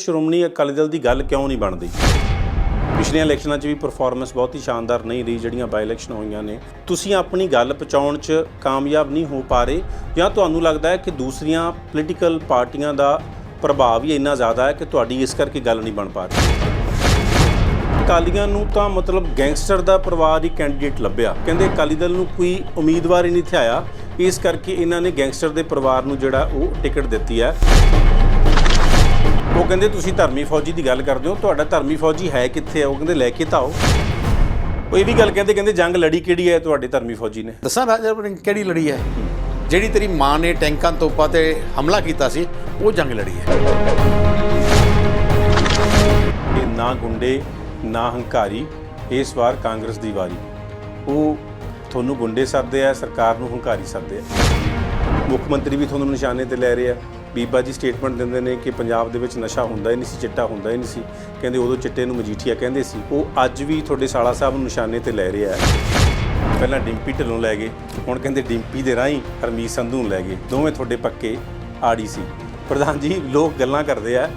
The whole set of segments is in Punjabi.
ਸ਼੍ਰੋਮਣੀ ਅਕਾਲੀ ਦਲ ਦੀ ਗੱਲ ਕਿਉਂ ਨਹੀਂ ਬਣਦੀ? ਪਿਛਲੀਆਂ ਇਲੈਕਸ਼ਨਾਂ 'ਚ ਵੀ ਪਰਫਾਰਮੈਂਸ ਬਹੁਤ ਹੀ ਸ਼ਾਨਦਾਰ ਨਹੀਂ ਰਹੀ, ਜਿਹੜੀਆਂ ਬਾਈ ਇਲੈਕਸ਼ਨ ਹੋਈਆਂ ਨੇ। ਤੁਸੀਂ ਆਪਣੀ ਗੱਲ ਪਹੁੰਚਾਉਣ 'ਚ ਕਾਮਯਾਬ ਨਹੀਂ ਹੋ ਪਾ ਰਹੇ ਜਾਂ ਤੁਹਾਨੂੰ ਲੱਗਦਾ ਹੈ ਕਿ ਦੂਸਰੀਆਂ ਪੋਲੀਟੀਕਲ ਪਾਰਟੀਆਂ ਦਾ ਪ੍ਰਭਾਵ ਹੀ ਇੰਨਾ ਜ਼ਿਆਦਾ ਹੈ ਕਿ ਤੁਹਾਡੀ ਇਸ ਕਰਕੇ ਗੱਲ ਨਹੀਂ ਬਣ ਪਾ ਰਹੀ? ਅਕਾਲੀਆਂ ਨੂੰ ਤਾਂ ਮਤਲਬ ਗੈਂਗਸਟਰ ਦਾ ਪਰਿਵਾਰ ਹੀ ਕੈਂਡੀਡੇਟ ਲੱਭਿਆ। ਕਹਿੰਦੇ ਅਕਾਲੀ ਦਲ ਨੂੰ ਕੋਈ ਉਮੀਦਵਾਰ ਹੀ ਨਹੀਂ ਥਿਆਇਆ। ਇਸ ਕਰਕੇ ਇਹਨਾਂ ਨੇ ਗੈਂਗਸਟਰ ਦੇ ਪਰਿਵਾਰ ਨੂੰ ਜਿਹੜਾ ਉਹ ਟਿਕਟ ਦਿੱਤੀ ਹੈ। ਉਹ ਕਹਿੰਦੇ ਤੁਸੀਂ ਧਰਮੀ ਫੌਜੀ ਦੀ ਗੱਲ ਕਰਦੇ ਹੋ ਤੁਹਾਡਾ ਧਰਮੀ ਫੌਜੀ ਹੈ ਕਿੱਥੇ ਹੈ ਉਹ ਕਹਿੰਦੇ ਲੈ ਕੇ ਤਾਂ ਆਓ। ਉਹ ਇਹ ਵੀ ਗੱਲ ਕਹਿੰਦੇ ਕਹਿੰਦੇ ਜੰਗ ਲੜੀ ਕਿਹੜੀ ਹੈ ਤੁਹਾਡੇ ਧਰਮੀ ਫੌਜੀ ਨੇ? ਦੱਸਾਂ ਰਾਜਾ ਵੜਿੰਗ ਕਿਹੜੀ ਲੜੀ ਹੈ? ਜਿਹੜੀ ਤੇਰੀ ਮਾਂ ਨੇ ਟੈਂਕਾਂ ਤੋਪਾਂ ਤੇ ਹਮਲਾ ਕੀਤਾ ਸੀ ਉਹ ਜੰਗ ਲੜੀ ਹੈ। ਇਹ ਨਾ ਗੁੰਡੇ ਨਾ ਹੰਕਾਰੀ ਇਸ ਵਾਰ ਕਾਂਗਰਸ ਦੀ ਵਾਰੀ। ਉਹ ਤੁਹਾਨੂੰ ਗੁੰਡੇ ਸੱਦਦੇ ਆ ਸਰਕਾਰ ਨੂੰ ਹੰਕਾਰੀ ਸੱਦਦੇ ਆ। ਮੁੱਖ ਮੰਤਰੀ ਵੀ ਤੁਹਾਨੂੰ ਨਿਸ਼ਾਨੇ ਤੇ ਲੈ ਰਹੇ ਆ। ਬੀਬਾ ਜੀ ਸਟੇਟਮੈਂਟ ਦਿੰਦੇ ਨੇ ਕਿ ਪੰਜਾਬ ਦੇ ਵਿੱਚ ਨਸ਼ਾ ਹੁੰਦਾ ਹੀ ਨਹੀਂ ਸੀ ਚਿੱਟਾ ਹੁੰਦਾ ਹੀ ਨਹੀਂ ਸੀ। ਕਹਿੰਦੇ ਉਦੋਂ ਚਿੱਟੇ ਨੂੰ ਮਜੀਠੀਆ ਕਹਿੰਦੇ ਸੀ। ਉਹ ਅੱਜ ਵੀ ਤੁਹਾਡੇ ਸਾਲਾ ਸਾਹਿਬ ਨੂੰ ਨਿਸ਼ਾਨੇ ਤੇ ਲੈ ਰਿਹਾ ਆ ਪਹਿਲਾਂ ਡਿੰਪੀ ਢਿੱਲੋਂ ਲੈ ਗਏ ਹੁਣ ਕਹਿੰਦੇ ਡਿੰਪੀ ਦੇ ਰਾਹੀਂ ਹਰਮੀਤ ਸੰਧੂ ਨੂੰ ਲੈ ਗਏ। ਦੋਵੇਂ ਤੁਹਾਡੇ ਪੱਕੇ ਆੜੀ ਸੀ। ਪ੍ਰਧਾਨ ਜੀ ਲੋਕ ਗੱਲਾਂ ਕਰਦੇ ਆ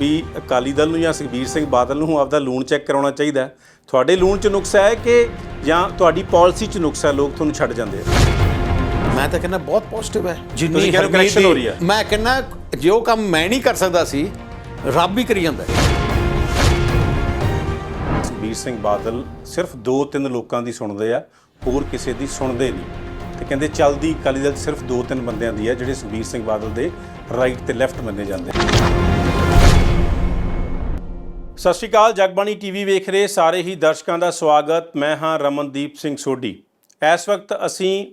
ਵੀ ਅਕਾਲੀ ਦਲ ਨੂੰ ਜਾਂ ਸੁਖਬੀਰ ਸਿੰਘ ਬਾਦਲ ਨੂੰ ਆਪਦਾ ਲੂਣ ਚੈੱਕ ਕਰਾਉਣਾ ਚਾਹੀਦਾ। ਤੁਹਾਡੇ ਲੂਣ 'ਚ ਨੁਕਸਾ ਹੈ ਕਿ ਜਾਂ ਤੁਹਾਡੀ ਪਾਲਿਸੀ 'ਚ ਨੁਕਸਾ ਹੈ, ਲੋਕ ਤੁਹਾਨੂੰ ਛੱਡ ਜਾਂਦੇ ਆ। ਮੈਂ ਤਾਂ ਕਹਿੰਦਾ ਬਹੁਤ ਪੋਜ਼ਿਟਿਵ ਹੈ। ਜਿੰਨੀ correction ਹੋ ਰਹੀ ਹੈ। ਮੈਂ ਕਹਿੰਦਾ ਜੋ ਕੰਮ ਮੈਂ ਨਹੀਂ ਕਰ ਸਕਦਾ ਸੀ ਰੱਬ ਹੀ ਕਰੀ ਜਾਂਦਾ ਹੈ। ਸੁਖਬੀਰ ਸਿੰਘ ਬਾਦਲ ਸਿਰਫ 2-3 ਲੋਕਾਂ ਦੀ ਸੁਣਦੇ ਆ ਹੋਰ ਕਿਸੇ ਦੀ ਸੁਣਦੇ ਨਹੀਂ। ਤੇ ਕਹਿੰਦੇ ਚੱਲਦੀ ਅਕਾਲੀ ਦਲ ਸਿਰਫ 2-3 ਬੰਦਿਆਂ ਦੀ ਹੈ ਜਿਹੜੇ ਸੁਖਬੀਰ ਸਿੰਘ ਬਾਦਲ ਦੇ ਰਾਈਟ ਤੇ ਲੈਫਟ ਮੰਨੇ ਜਾਂਦੇ ਸਤਿ ਸ਼੍ਰੀ ਅਕਾਲ ਜਗਬਾਣੀ ਟੀਵੀ ਵੇਖ ਰਹੇ ਸਾਰੇ ਹੀ ਦਰਸ਼ਕਾਂ ਦਾ ਸਵਾਗਤ। ਮੈਂ ਹਾਂ ਰਮਨਦੀਪ ਸਿੰਘ ਸੋਢੀ। ਇਸ ਵਕਤ ਅਸੀਂ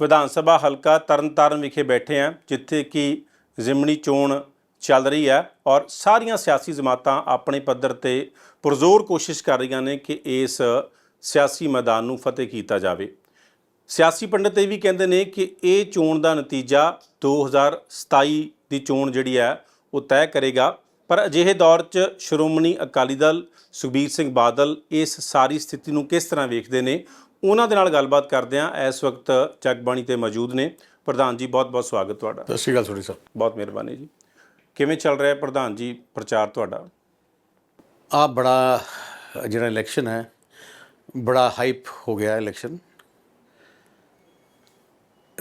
ਵਿਧਾਨ ਸਭਾ ਹਲਕਾ ਤਰਨਤਾਰਨ ਵਿਖੇ ਬੈਠੇ ਹਾਂ, ਜਿੱਥੇ ਕਿ ਜ਼ਿਮਣੀ ਚੋਣ ਚੱਲ ਰਹੀ ਹੈ ਔਰ ਸਾਰੀਆਂ ਸਿਆਸੀ ਜਮਾਤਾਂ ਆਪਣੇ ਪੱਧਰ ਤੇ ਪੁਰਜ਼ੋਰ ਕੋਸ਼ਿਸ਼ ਕਰ ਰਹੀਆਂ ਨੇ ਕਿ ਇਸ ਸਿਆਸੀ ਮੈਦਾਨ ਨੂੰ ਫਤਿਹ ਕੀਤਾ ਜਾਵੇ। ਸਿਆਸੀ ਪੰਡਤ ਇਹ ਵੀ ਕਹਿੰਦੇ ਨੇ ਕਿ ਇਹ ਚੋਣ ਦਾ ਨਤੀਜਾ 2027 ਦੀ ਚੋਣ ਜਿਹੜੀ ਹੈ, ਉਹ ਤੈਅ ਕਰੇਗਾ। ਪਰ ਅਜਿਹੇ ਦੌਰ 'ਚ ਸ਼੍ਰੋਮਣੀ ਅਕਾਲੀ ਦਲ ਸੁਖਬੀਰ ਸਿੰਘ ਬਾਦਲ ਇਸ ਸਾਰੀ ਸਥਿਤੀ ਨੂੰ ਕਿਸ ਤਰ੍ਹਾਂ ਵੇਖਦੇ ਨੇ ਉਹਨਾਂ ਦੇ ਨਾਲ ਗੱਲਬਾਤ ਕਰਦੇ ਹਾਂ ਇਸ ਵਕਤ ਜਗਬਾਣੀ ਤੇ ਮੌਜੂਦ ਨੇ। ਪ੍ਰਧਾਨ ਜੀ ਬਹੁਤ-ਬਹੁਤ ਸਵਾਗਤ ਤੁਹਾਡਾ। ਸਤਿ ਸ਼੍ਰੀ ਅਕਾਲ ਸੋਢੀ ਸਾਹਿਬ ਬਹੁਤ ਮਿਹਰਬਾਨੀ ਜੀ। ਕਿਵੇਂ ਚੱਲ ਰਿਹਾ ਹੈ ਪ੍ਰਧਾਨ ਜੀ ਪ੍ਰਚਾਰ ਤੁਹਾਡਾ? ਆ ਬੜਾ ਜਿਹੜਾ ਇਲੈਕਸ਼ਨ ਹੈ ਬੜਾ ਹਾਈਪ ਹੋ ਗਿਆ ਇਲੈਕਸ਼ਨ।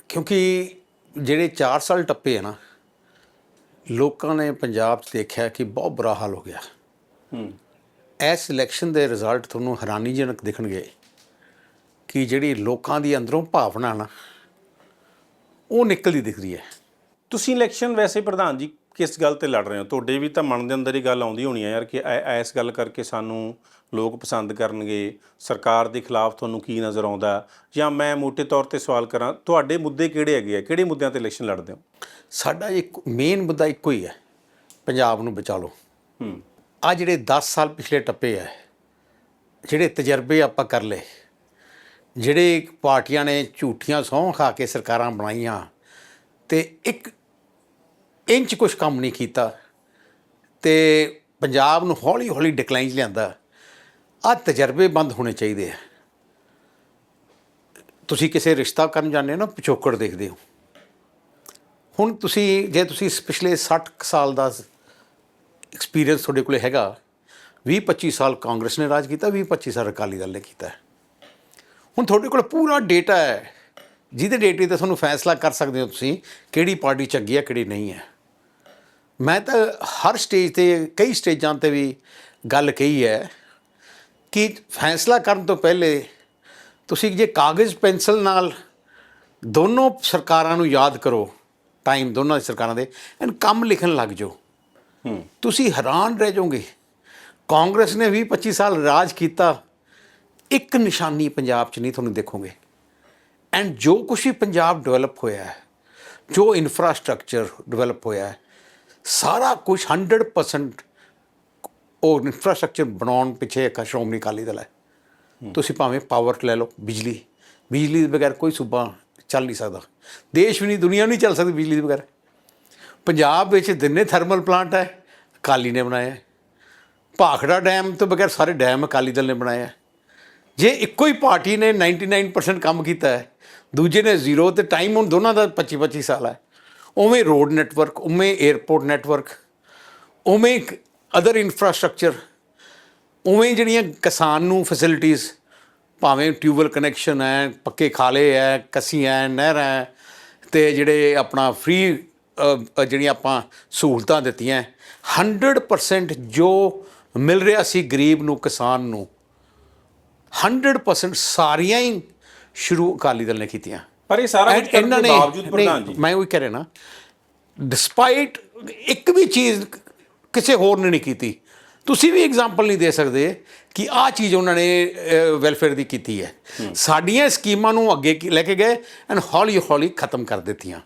ਕਿਉਂਕਿ ਜਿਹੜੇ 4 ਸਾਲ ਟੱਪੇ ਆ ਨਾ ਲੋਕਾਂ ਨੇ ਪੰਜਾਬ 'ਚ ਦੇਖਿਆ ਕਿ ਬਹੁਤ ਬੁਰਾ ਹਾਲ ਹੋ ਗਿਆ। ਹੂੰ। ਇਸ ਇਲੈਕਸ਼ਨ ਦੇ ਰਿਜ਼ਲਟ ਤੁਹਾਨੂੰ ਹੈਰਾਨੀਜਨਕ ਦਿਖਣਗੇ। ਕਿ ਜਿਹੜੀ ਲੋਕਾਂ ਦੀ ਅੰਦਰੋਂ ਭਾਵਨਾ ਨਾ ਉਹ ਨਿਕਲਦੀ ਦਿਖ ਰਹੀ ਹੈ। ਤੁਸੀਂ ਇਲੈਕਸ਼ਨ ਵੈਸੇ ਪ੍ਰਧਾਨ ਜੀ ਕਿਸ ਗੱਲ ਤੇ ਲੜ ਰਹੇ ਹੋ? ਤੁਹਾਡੇ ਵੀ ਤਾਂ ਮਨ ਦੇ ਅੰਦਰ ਹੀ ਗੱਲ ਆਉਂਦੀ ਹੋਣੀ ਹੈ ਯਾਰ ਕਿ ਐਸ ਗੱਲ ਕਰਕੇ ਸਾਨੂੰ ਲੋਕ ਪਸੰਦ ਕਰਨਗੇ। ਸਰਕਾਰ ਦੇ ਖਿਲਾਫ ਤੁਹਾਨੂੰ ਕੀ ਨਜ਼ਰ ਆਉਂਦਾ? ਜਾਂ ਮੈਂ ਮੋٹے ਤੌਰ ਤੇ ਸਵਾਲ ਕਰਾਂ ਤੁਹਾਡੇ ਮੁੱਦੇ ਕਿਹੜੇ ਹੈਗੇ ਆ? ਕਿਹੜੇ ਮੁੱਦਿਆਂ ਤੇ ਇਲੈਕਸ਼ਨ ਲੜਦੇ ਹੋ? ਸਾਡਾ ਇੱਕ ਮੇਨ ਮੁੱਦਾ ਇੱਕੋ ਹੀ ਹੈ ਪੰਜਾਬ ਨੂੰ ਬਚਾ ਲਓ। ਹੂੰ। ਆ ਜਿਹੜੇ 10 ਸਾਲ ਪਿਛਲੇ ਟੱਪੇ ਹੈ ਜਿਹੜੇ ਤਜਰਬੇ ਆਪਾਂ ਕਰ ਲਏ ਜਿਹੜੇ ਪਾਰਟੀਆਂ ਨੇ ਝੂਠੀਆਂ ਸਹੁੰ ਖਾ ਕੇ ਸਰਕਾਰਾਂ ਬਣਾਈਆਂ ਤੇ ਇੱਕ ਇੰਚ ਕੁਝ ਕੰਮ ਨਹੀਂ ਕੀਤਾ ਤੇ ਪੰਜਾਬ ਨੂੰ ਹੌਲੀ ਹੌਲੀ ਡਿਕਲਾਈਨ ਲਿਆਂਦਾ। ਆ ਤਜਰਬੇ ਬੰਦ ਹੋਣੇ ਚਾਹੀਦੇ ਆ। ਤੁਸੀਂ ਕਿਸੇ ਰਿਸ਼ਤਾ ਕਰਨ ਜਾਂਦੇ ਹੋ ਨਾ, ਪਿਛੋਕੜ ਦੇਖਦੇ ਹੋ। ਹੁਣ ਤੁਸੀਂ, ਜੇ ਤੁਸੀਂ ਪਿਛਲੇ 60 ਕੁ ਸਾਲ ਦਾ ਐਕਸਪੀਰੀਅੰਸ ਤੁਹਾਡੇ ਕੋਲੇ ਹੈਗਾ 20 25 ਸਾਲ ਕਾਂਗਰਸ ਨੇ ਰਾਜ ਕੀਤਾ 20 25 ਸਾਲ ਅਕਾਲੀ ਦਲ ਨੇ ਕੀਤਾ। ਹੁਣ ਤੁਹਾਡੇ ਕੋਲ ਪੂਰਾ ਡੇਟਾ ਹੈ। ਜਿਹਦੇ ਡੇਟੇ ਤੇ ਤੁਹਾਨੂੰ ਫੈਸਲਾ ਕਰ ਸਕਦੇ ਹੋ ਤੁਸੀਂ ਕਿਹੜੀ ਪਾਰਟੀ ਚੰਗੀ ਹੈ ਕਿਹੜੀ ਨਹੀਂ ਹੈ। ਮੈਂ ਤਾਂ ਹਰ ਸਟੇਜ ਤੇ ਕਈ ਸਟੇਜਾਂ ਤੇ ਵੀ ਗੱਲ ਕਹੀ ਹੈ ਕਿ ਫੈਸਲਾ ਕਰਨ ਤੋਂ ਪਹਿਲੇ ਤੁਸੀਂ ਜੇ ਕਾਗਜ਼ ਪੈਨਸਲ ਨਾਲ ਦੋਨੋਂ ਸਰਕਾਰਾਂ ਨੂੰ ਯਾਦ ਕਰੋ ਟਾਈਮ ਦੋਨਾਂ ਦੀ ਸਰਕਾਰਾਂ ਦੇ ਐਂਡ ਕੰਮ ਲਿਖਣ ਲੱਗ ਜਾਓ। ਤੁਸੀਂ ਹੈਰਾਨ ਰਹਿ ਜਾਓਗੇ। ਕਾਂਗਰਸ ਨੇ 20 25 ਸਾਲ ਰਾਜ ਕੀਤਾ ਇੱਕ ਨਿਸ਼ਾਨੀ ਪੰਜਾਬ 'ਚ ਨਹੀਂ ਤੁਹਾਨੂੰ ਦੇਖੋਗੇ। ਐਂਡ ਜੋ ਕੁਛ ਵੀ ਪੰਜਾਬ ਡਿਵੈਲਪ ਹੋਇਆ ਹੈ ਜੋ ਇਨਫਰਾਸਟ੍ਰਕਚਰ ਡਿਵੈਲਪ ਹੋਇਆ ਹੈ ਸਾਰਾ ਕੁਝ 100% ਉਹ ਇਨਫਰਾਸਟ੍ਰਕਚਰ ਬਣਾਉਣ ਪਿੱਛੇ ਇੱਕ ਸ਼੍ਰੋਮਣੀ ਅਕਾਲੀ ਦਲ ਹੈ। ਤੁਸੀਂ ਭਾਵੇਂ ਪਾਵਰ ਲੈ ਲਓ ਬਿਜਲੀ। ਬਿਜਲੀ ਦੇ ਬਗੈਰ ਕੋਈ ਸੂਬਾ ਚੱਲ ਨਹੀਂ ਸਕਦਾ। ਦੇਸ਼ ਵੀ ਨਹੀਂ ਦੁਨੀਆ ਵੀ ਨਹੀਂ ਚੱਲ ਸਕਦੀ ਬਿਜਲੀ ਦੇ ਬਗੈਰ। ਪੰਜਾਬ ਵਿੱਚ ਦਿਨੇ ਥਰਮਲ ਪਲਾਂਟ ਹੈ ਅਕਾਲੀ ਨੇ ਬਣਾਇਆ। ਭਾਖੜਾ ਡੈਮ ਤੋਂ ਬਗੈਰ ਸਾਰੇ ਡੈਮ ਅਕਾਲੀ ਦਲ ਨੇ ਬਣਾਇਆ। ਜੇ ਇੱਕੋ ਹੀ ਪਾਰਟੀ ਨੇ 99% ਕੰਮ ਕੀਤਾ ਹੈ, ਦੂਜੇ ਨੇ ਜ਼ੀਰੋ ਤੇ ਟਾਈਮ ਹੁਣ ਦੋਨਾਂ ਦਾ 25 25 ਸਾਲ ਹੈ। ਉਵੇਂ ਰੋਡ ਨੈਟਵਰਕ ਉਵੇਂ 에어ਪੋਰਟ ਨੈਟਵਰਕ ਉਵੇਂ ਅਦਰ ਇਨਫਰਾਸਟ੍ਰਕਚਰ ਉਵੇਂ ਹੀ ਜਿਹੜੀਆਂ ਕਿਸਾਨ ਨੂੰ ਫੈਸਿਲਿਟੀਆਂ ਭਾਵੇਂ ਟਿਊਬਲ ਕਨੈਕਸ਼ਨ ਹੈ, ਪੱਕੇ ਖਾਲੇ ਹੈ ਕੱਸੀਆਂ ਹੈ, ਨਹਿਰਾਂ ਹੈ, ਤੇ ਜਿਹੜੇ ਆਪਣਾ ਫ੍ਰੀ ਜਿਹੜੀਆਂ ਆਪਾਂ ਸਹੂਲਤਾਂ ਦਿੱਤੀਆਂ 100% ਜੋ ਮਿਲ ਰਿਹਾ ਸੀ ਗਰੀਬ ਨੂੰ, ਕਿਸਾਨ ਨੂੰ 100% ਸਾਰੀਆਂ ਹੀ ਸ਼ੁਰੂ ਅਕਾਲੀ ਦਲ ਨੇ ਕੀਤੀਆਂ। ਪਰ ਇਹ ਸਾਰਾ ਕੁਝ ਕਰਨ ਇਹਨਾਂ ਦੇ ਨੇ ਬਾਵਜੂਦ ਪ੍ਰਧਾਨ ਜੀ। ਮੈਂ ਉਹੀ ਕਹਿ ਰਿਹਾ ਨਾ ਡਿਸਪਾਈਟ ਇੱਕ ਵੀ ਚੀਜ਼ ਕਿਸੇ ਹੋਰ ਨੇ ਨਹੀਂ ਕੀਤੀ। ਤੁਸੀਂ ਵੀ ਐਗਜ਼ਾਮਪਲ ਨਹੀਂ ਦੇ ਸਕਦੇ ਕਿ ਆਹ ਚੀਜ਼ ਉਹਨਾਂ ਨੇ ਵੈਲਫੇਅਰ ਦੀ ਕੀਤੀ ਹੈ। ਸਾਡੀਆਂ ਸਕੀਮਾਂ ਨੂੰ ਅੱਗੇ ਲੈ ਕੇ ਗਏ ਐਂਡ ਹੌਲੀ ਹੌਲੀ ਖਤਮ ਕਰ ਦਿੱਤੀਆਂ।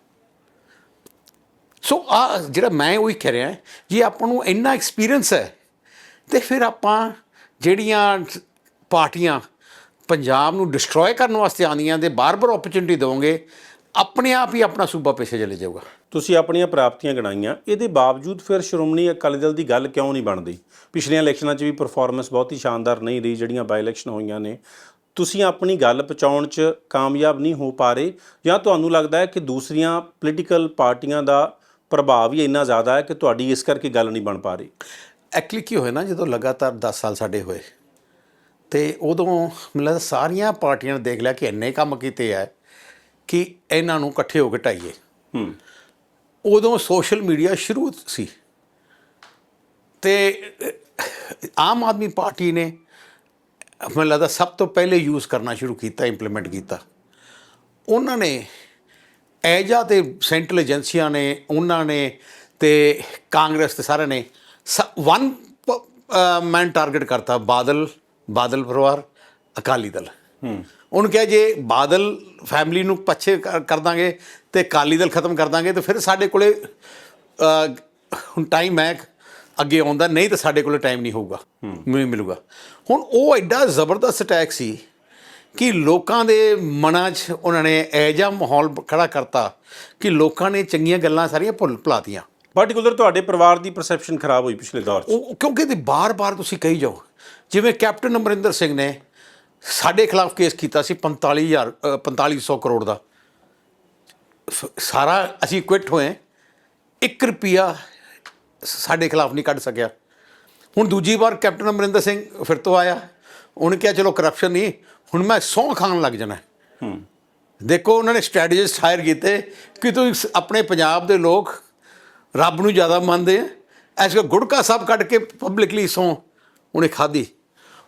ਸੋ ਆ ਜਿਹੜਾ ਮੈਂ ਉਹੀ ਕਹਿ ਰਿਹਾ ਜੇ ਆਪਾਂ ਨੂੰ ਇੰਨਾ ਐਕਸਪੀਰੀਅੰਸ ਹੈ ਤੇ ਫਿਰ ਆਪਾਂ ਜਿਹੜੀਆਂ ਪਾਰਟੀਆਂ ਪੰਜਾਬ ਨੂੰ ਡਿਸਟਰੋਏ ਕਰਨ ਵਾਸਤੇ ਆਉਂਦੀਆਂ ਤੇ ਬਾਰ-ਬਾਰ ਓਪਰਚੁਨਿਟੀ ਦੇਵੋਗੇ ਆਪਣੇ ਆਪ ਹੀ ਆਪਣਾ ਸੂਬਾ ਪਿੱਛੇ ਚਲੇ ਜਾਊਗਾ। ਤੁਸੀਂ ਆਪਣੀਆਂ ਪ੍ਰਾਪਤੀਆਂ ਗਣਾਈਆਂ ਇਹਦੇ ਬਾਵਜੂਦ ਫਿਰ ਸ਼੍ਰੋਮਣੀ ਅਕਾਲੀ ਦਲ ਦੀ ਗੱਲ ਕਿਉਂ ਨਹੀਂ ਬਣਦੀ? ਪਿਛਲੀਆਂ ਇਲੈਕਸ਼ਨਾਂ 'ਚ ਵੀ ਪਰਫਾਰਮੈਂਸ ਬਹੁਤ ਹੀ ਸ਼ਾਨਦਾਰ ਨਹੀਂ ਰਹੀ ਜਿਹੜੀਆਂ ਬਾਈ ਇਲੈਕਸ਼ਨ ਹੋਈਆਂ ਨੇ। ਤੁਸੀਂ ਆਪਣੀ ਗੱਲ ਪਹੁੰਚਾਉਣ 'ਚ ਕਾਮਯਾਬ ਨਹੀਂ ਹੋ ਪਾ ਰਹੇ ਜਾਂ ਤੁਹਾਨੂੰ ਲੱਗਦਾ ਹੈ ਕਿ ਦੂਸਰੀਆਂ ਪੋਲੀਟੀਕਲ ਪਾਰਟੀਆਂ ਦਾ ਪ੍ਰਭਾਵ ਹੀ ਇੰਨਾ ਜ਼ਿਆਦਾ ਹੈ ਕਿ ਤੁਹਾਡੀ ਇਸ ਕਰਕੇ ਗੱਲ ਨਹੀਂ ਬਣ ਪਾ ਰਹੀ? ਐਕਚੁਅਲੀ ਕੀ ਹੋਇਆ ਨਾ ਜਦੋਂ ਲਗਾਤਾਰ 10 ਸਾਲ ਸਾਡੇ ਹੋਏ ਤੇ ਉਦੋਂ ਲੱਗਦਾ ਸਾਰੀਆਂ ਪਾਰਟੀਆਂ ਨੇ ਦੇਖ ਲਿਆ ਕਿ ਇੰਨੇ ਕੰਮ ਕੀਤੇ ਆ ਕਿ ਇਹਨਾਂ ਨੂੰ ਇਕੱਠੇ ਹੋ ਕੇ ਢਾਈਏ। ਹੂੰ। ਉਦੋਂ ਸੋਸ਼ਲ ਮੀਡੀਆ ਸ਼ੁਰੂ ਸੀ। ਤੇ ਆਮ ਆਦਮੀ ਪਾਰਟੀ ਨੇ ਮੈਨੂੰ ਲੱਗਦਾ ਸਭ ਤੋਂ ਪਹਿਲੇ ਯੂਜ਼ ਕਰਨਾ ਸ਼ੁਰੂ ਕੀਤਾ ਇੰਪਲੀਮੈਂਟ ਕੀਤਾ। ਉਹਨਾਂ ਨੇ ਐਜਾ ਤੇ ਸੈਂਟਰਲ ਏਜੰਸੀਆਂ ਨੇ ਉਹਨਾਂ ਨੇ ਤੇ ਕਾਂਗਰਸ ਤੇ ਸਾਰਿਆਂ ਨੇ ਵਨ ਮੈਨ ਟਾਰਗੇਟ ਕਰਤਾ ਬਾਦਲ ਬਾਦਲ ਪਰਿਵਾਰ ਅਕਾਲੀ ਦਲ। ਉਹਨੂੰ ਕਿਹਾ ਜੇ ਬਾਦਲ ਫੈਮਿਲੀ ਨੂੰ ਪੱਛੇ ਕਰ ਦਾਂਗੇ ਤੇ ਅਕਾਲੀ ਦਲ ਖਤਮ ਕਰ ਦਾਂਗੇ ਤੇ ਫਿਰ ਸਾਡੇ ਕੋਲੇ ਹੁਣ ਟਾਈਮ ਹੈ ਅੱਗੇ ਆਉਂਦਾ ਨਹੀਂ ਤਾਂ ਸਾਡੇ ਕੋਲੇ ਟਾਈਮ ਨਹੀਂ ਹੋਊਗਾ ਨਹੀਂ ਮਿਲੂਗਾ। ਹੁਣ ਉਹ ਐਡਾ ਜ਼ਬਰਦਸਤ ਅਟੈਕ ਸੀ ਕਿ ਲੋਕਾਂ ਦੇ ਮਨਾਂ 'ਚ ਉਹਨਾਂ ਨੇ ਜਿਹਾ ਮਾਹੌਲ ਖੜਾ ਕਰਤਾ ਕਿ ਲੋਕਾਂ ਨੇ ਚੰਗੀਆਂ ਗੱਲਾਂ ਸਾਰੀਆਂ ਭੁੱਲ ਭੁਲਾਤੀਆਂ। ਪਾਰਟਿਕੂਲਰ ਤੁਹਾਡੇ ਪਰਿਵਾਰ ਦੀ ਪਰਸੈਪਸ਼ਨ ਖਰਾਬ ਹੋਈ ਪਿਛਲੇ ਦੌਰ 'ਚ। ਕਿਉਂਕਿ ਤੇ ਬਾਰ-ਬਾਰ ਤੁਸੀਂ ਕਹੀ ਜਾਓ ਜਿਵੇਂ ਕੈਪਟਨ ਅਮਰਿੰਦਰ ਸਿੰਘ ਨੇ ਸਾਡੇ ਖਿਲਾਫ ਕੇਸ ਕੀਤਾ ਸੀ 45000 ਅ, 4500 ਕਰੋੜ ਦਾ। ਸਾਰਾ ਅਸੀਂ ਕੁਇਟ ਹੋਏ 1 ਰੁਪਿਆ ਸਾਡੇ ਖਿਲਾਫ ਨਹੀਂ ਕੱਢ ਸਕਿਆ। ਹੁਣ ਦੂਜੀ ਵਾਰ ਕੈਪਟਨ ਅਮਰਿੰਦਰ ਸਿੰਘ ਫਿਰ ਤੋਂ ਆਇਆ। ਉਹਨੇ ਕਿਹਾ ਚਲੋ ਕਰਪਸ਼ਨ ਨਹੀਂ ਹੁਣ ਮੈਂ ਸਹੁੰ ਖਾਣ ਲੱਗ ਜਾਣਾ ਹੂੰ। ਦੇਖੋ ਉਹਨਾਂ ਨੇ ਸਟ੍ਰੈਟੇਜਿਸਟ ਹਾਇਰ ਕੀਤੇ ਕਿ ਤੁਸੀਂ ਆਪਣੇ ਪੰਜਾਬ ਦੇ ਲੋਕ ਰੱਬ ਨੂੰ ਜ਼ਿਆਦਾ ਮੰਨਦੇ ਆ। ਐਸ ਗੁੜਕਾ ਸਾਹਿਬ ਕੱਢ ਕੇ ਪਬਲਿਕਲੀ ਸੌ ਉਹਨੇ ਖਾਧੀ।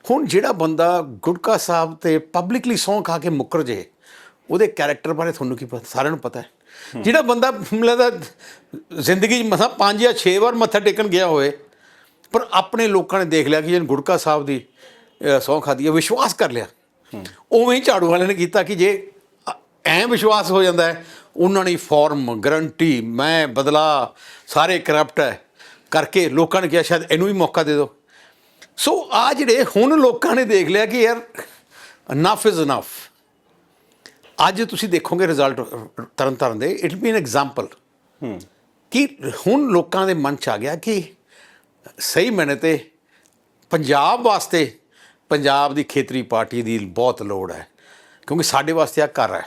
ਹੁਣ ਜਿਹੜਾ ਬੰਦਾ ਗੁੜਕਾ ਸਾਹਿਬ ਤੇ ਪਬਲਿਕਲੀ ਸੌ ਖਾ ਕੇ ਮੁੱਕਰ ਜੇ ਉਹਦੇ ਕੈਰੈਕਟਰ ਬਾਰੇ ਤੁਹਾਨੂੰ ਕੀ ਪਤਾ? ਸਾਰਿਆਂ ਨੂੰ ਪਤਾ ਹੈ। ਜਿਹੜਾ ਬੰਦਾ ਮੈਨੂੰ ਲੱਗਦਾ ਜ਼ਿੰਦਗੀ 'ਚ ਮਸਾਂ ਪੰਜ ਜਾਂ 6 ਵਾਰ ਮੱਥਾ ਟੇਕਣ ਗਿਆ ਹੋਏ ਪਰ ਆਪਣੇ ਲੋਕਾਂ ਨੇ ਦੇਖ ਲਿਆ ਕਿ ਜਿਹਨ ਗੁੜਕਾ ਸਾਹਿਬ ਦੀ ਸੌ ਖਾਦੀ ਹੈ ਵਿਸ਼ਵਾਸ ਕਰ ਲਿਆ। ਉਵੇਂ ਹੀ ਝਾੜੂ ਵਾਲਿਆਂ ਨੇ ਕੀਤਾ ਕਿ ਜੇ ਐ ਵਿਸ਼ਵਾਸ ਹੋ ਜਾਂਦਾ ਹੈ ਉਹਨਾਂ ਨੇ ਫਾਰਮ ਗਰੰਟੀ ਮੈਂ ਬਦਲਾ ਸਾਰੇ ਕਰਪਟ ਹੈ ਕਰਕੇ ਲੋਕਾਂ ਨੇ ਕਿਹਾ ਸ਼ਾਇਦ ਇਹਨੂੰ ਵੀ ਮੌਕਾ ਦੇ ਦਿਓ। ਸੋ ਆ ਜਿਹੜੇ ਹੁਣ ਲੋਕਾਂ ਨੇ ਦੇਖ ਲਿਆ ਕਿ ਯਾਰ ਅਨਫ ਇਜ਼ ਅਨਫ ਅੱਜ ਤੁਸੀਂ ਦੇਖੋਗੇ ਰਿਜ਼ਲਟ ਤਰਨ ਤਾਰਨ ਦੇ ਇਟ ਬੀ ਐਨ ਐਗਜ਼ਾਮਪਲ ਕਿ ਹੁਣ ਲੋਕਾਂ ਦੇ ਮਨ ਚ ਆ ਗਿਆ ਕਿ ਸਹੀ ਮੈਨੇ ਤੇ ਪੰਜਾਬ ਵਾਸਤੇ ਪੰਜਾਬ ਦੀ ਖੇਤਰੀ ਪਾਰਟੀ ਦੀ ਬਹੁਤ ਲੋੜ ਹੈ। ਕਿਉਂਕਿ ਸਾਡੇ ਵਾਸਤੇ ਆ ਘਰ ਹੈ।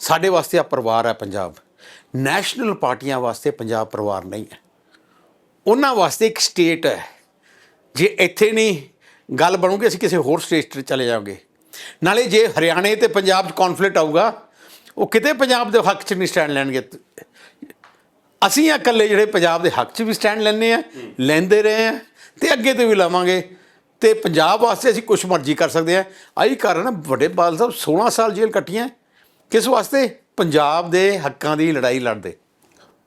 ਸਾਡੇ ਵਾਸਤੇ ਆ ਪਰਿਵਾਰ ਹੈ ਪੰਜਾਬ। ਨੈਸ਼ਨਲ ਪਾਰਟੀਆਂ ਵਾਸਤੇ ਪੰਜਾਬ ਪਰਿਵਾਰ ਨਹੀਂ ਹੈ। ਉਹਨਾਂ ਵਾਸਤੇ ਇੱਕ ਸਟੇਟ ਹੈ। ਜੇ ਇੱਥੇ ਨਹੀਂ ਗੱਲ ਬਣੂਗੀ, ਅਸੀਂ ਕਿਸੇ ਹੋਰ ਸਟੇਟ 'ਤੇ ਚਲੇ ਜਾਵਾਂਗੇ। ਨਾਲੇ ਜੇ ਹਰਿਆਣੇ ਤੇ ਪੰਜਾਬ 'ਚ ਕੌਨਫਲਿਕਟ ਆਊਗਾ, ਉਹ ਕਿਤੇ ਪੰਜਾਬ ਦੇ ਹੱਕ 'ਚ ਨਹੀਂ ਸਟੈਂਡ ਲੈਣਗੇ। ਅਸੀਂ ਆ ਇਕੱਲੇ ਜਿਹੜੇ ਪੰਜਾਬ ਦੇ ਹੱਕ 'ਚ ਵੀ ਸਟੈਂਡ ਲੈਂਦੇ ਆ ਲੈਂਦੇ ਰਹੇ ਆ ਤੇ ਅੱਗੇ ਤੇ ਵੀ ਲਾਵਾਂਗੇ। ਤੇ ਪੰਜਾਬ ਵਾਸਤੇ ਅਸੀਂ ਕੁਝ ਮਰਜ਼ੀ ਕਰ ਸਕਦੇ ਆ ਆਈ ਕਾਰਨ ਵੱਡੇ ਬਾਲ ਸਾਹਿਬ 16 ਸਾਲ ਜੇਲ੍ਹ ਕੱਟੀਆਂ। ਕਿਸ ਵਾਸਤੇ? ਪੰਜਾਬ ਦੇ ਹੱਕਾਂ ਦੀ ਲੜਾਈ ਲੜਦੇ।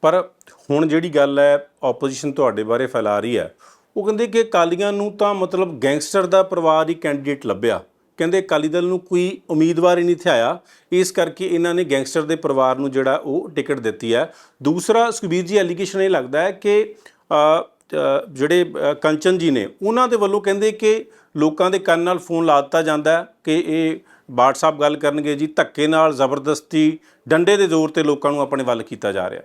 ਪਰ ਹੁਣ ਜਿਹੜੀ ਗੱਲ ਹੈ ਆਪੋਜੀਸ਼ਨ ਤੁਹਾਡੇ ਬਾਰੇ ਫੈਲਾ ਰਹੀ ਹੈ ਉਹ ਕਹਿੰਦੇ ਕਿ ਅਕਾਲੀਆਂ ਨੂੰ ਤਾਂ ਮਤਲਬ ਗੈਂਗਸਟਰ ਦਾ ਪਰਿਵਾਰ ਹੀ ਕੈਂਡੀਡੇਟ ਲੱਭਿਆ। ਕਹਿੰਦੇ ਅਕਾਲੀ ਦਲ ਨੂੰ ਕੋਈ ਉਮੀਦਵਾਰ ਹੀ ਨਹੀਂ ਥਿਆਇਆ ਇਸ ਕਰਕੇ ਇਹਨਾਂ ਨੇ ਗੈਂਗਸਟਰ ਦੇ ਪਰਿਵਾਰ ਨੂੰ ਜਿਹੜਾ ਉਹ ਟਿਕਟ ਦਿੱਤੀ ਹੈ। ਦੂਸਰਾ ਸੁਖਬੀਰ ਜੀ ਐਲੀਗੇਸ਼ਨ ਇਹ ਲੱਗਦਾ ਹੈ ਕਿ ਜਿਹੜੇ ਕੰਚਨ ਜੀ ਨੇ ਉਹਨਾਂ ਦੇ ਵੱਲੋਂ ਕਹਿੰਦੇ ਕਿ ਲੋਕਾਂ ਦੇ ਕੰਨ ਨਾਲ ਫੋਨ ਲਾ ਦਿੱਤਾ ਜਾਂਦਾ ਕਿ ਇਹ ਬਾਟ ਸਾਹਿਬ ਗੱਲ ਕਰਨਗੇ ਜੀ ਧੱਕੇ ਨਾਲ ਜ਼ਬਰਦਸਤੀ ਡੰਡੇ ਦੇ ਜ਼ੋਰ ਤੇ ਲੋਕਾਂ ਨੂੰ ਆਪਣੇ ਵੱਲ ਕੀਤਾ ਜਾ ਰਿਹਾ।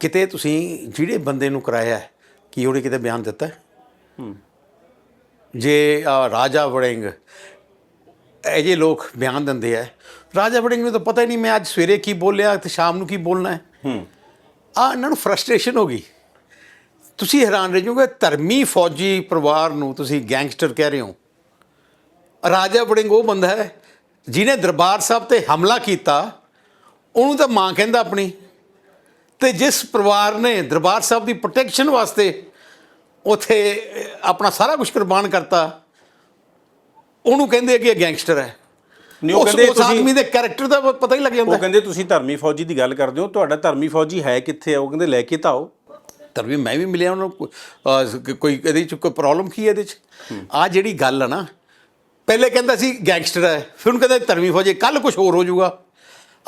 ਕਿਤੇ ਤੁਸੀਂ ਜਿਹੜੇ ਬੰਦੇ ਨੂੰ ਕਰਾਇਆ ਹੈ, ਕੀ ਉਹਨੇ ਕਿਤੇ ਬਿਆਨ ਦਿੱਤਾ? ਜੇ ਰਾਜਾ ਵੜਿੰਗ ਇਹ ਜੇ ਲੋਕ ਬਿਆਨ ਦਿੰਦੇ ਆ ਰਾਜਾ ਵੜਿੰਗ ਨੂੰ ਤਾਂ ਪਤਾ ਹੀ ਨਹੀਂ ਮੈਂ ਅੱਜ ਸਵੇਰੇ ਕੀ ਬੋਲਿਆ ਤੇ ਸ਼ਾਮ ਨੂੰ ਕੀ ਬੋਲਣਾ ਹੈ। ਹੂੰ। ਆ ਇਹਨਾਂ ਨੂੰ ਫਰਸਟ੍ਰੇਸ਼ਨ ਹੋ ਗਈ। ਤੁਸੀਂ ਹੈਰਾਨ ਰਹਿ ਜਾਓਗੇ ਧਰਮੀ ਫੌਜੀ ਪਰਿਵਾਰ ਨੂੰ ਤੁਸੀਂ ਗੈਂਗਸਟਰ ਕਹਿ ਰਹੇ ਹੋ। ਰਾਜਾ ਵੜਿੰਗ ਉਹ ਬੰਦਾ ਹੈ ਜਿਹਨੇ ਦਰਬਾਰ ਸਾਹਿਬ ਤੇ ਹਮਲਾ ਕੀਤਾ ਉਹਨੂੰ ਤਾਂ ਮਾਂ ਕਹਿੰਦਾ ਆਪਣੀ। ਤੇ ਜਿਸ ਪਰਿਵਾਰ ਨੇ ਦਰਬਾਰ ਸਾਹਿਬ ਦੀ ਪ੍ਰੋਟੈਕਸ਼ਨ ਵਾਸਤੇ ਉਥੇ ਆਪਣਾ ਸਾਰਾ ਕੁਝ ਕੁਰਬਾਨ ਕਰਤਾ ਉਹਨੂੰ ਕਹਿੰਦੇ ਕਿ ਇਹ ਗੈਂਗਸਟਰ ਹੈ। ਉਹ ਉਸ- ਕਹਿੰਦੇ ਉਸ ਤੁਸੀਂ- ਆਦਮੀ ਦੇ ਕੈਰੈਕਟਰ ਦਾ ਪਤਾ ਹੀ ਲੱਗ ਉਹ ਜਾਂਦਾ ਕਹਿੰਦੇ ਤੁਸੀਂ ਧਰਮੀ ਫੌਜੀ ਦੀ ਗੱਲ ਕਰਦੇ ਹੋ ਤੁਹਾਡਾ ਧਰਮੀ ਫੌਜੀ ਹੈ ਕਿੱਥੇ ਆ? ਉਹ ਕਹਿੰਦੇ ਲੈ ਕੇ ਤਾਂ ਆਓ। ਧਰਮੀ ਮੈਂ ਵੀ ਮਿਲਿਆ ਉਹਨਾਂ ਨੂੰ ਕੋਈ ਇਹਦੇ ਚ ਕੋਈ ਪ੍ਰੋਬਲਮ ਕੀ ਹੈ ਇਹਦੇ ਚ? ਆ ਜਿਹੜੀ ਗੱਲ ਆ ਨਾ ਪਹਿਲੇ ਕਹਿੰਦਾ ਸੀ ਗੈਂਗਸਟਰ ਹੈ ਫਿਰ ਉਹਨੂੰ ਕਹਿੰਦਾ ਧਰਮੀ ਫੌਜੀ ਕੱਲ ਕੁਝ ਹੋਰ ਹੋ ਜਾਊਗਾ।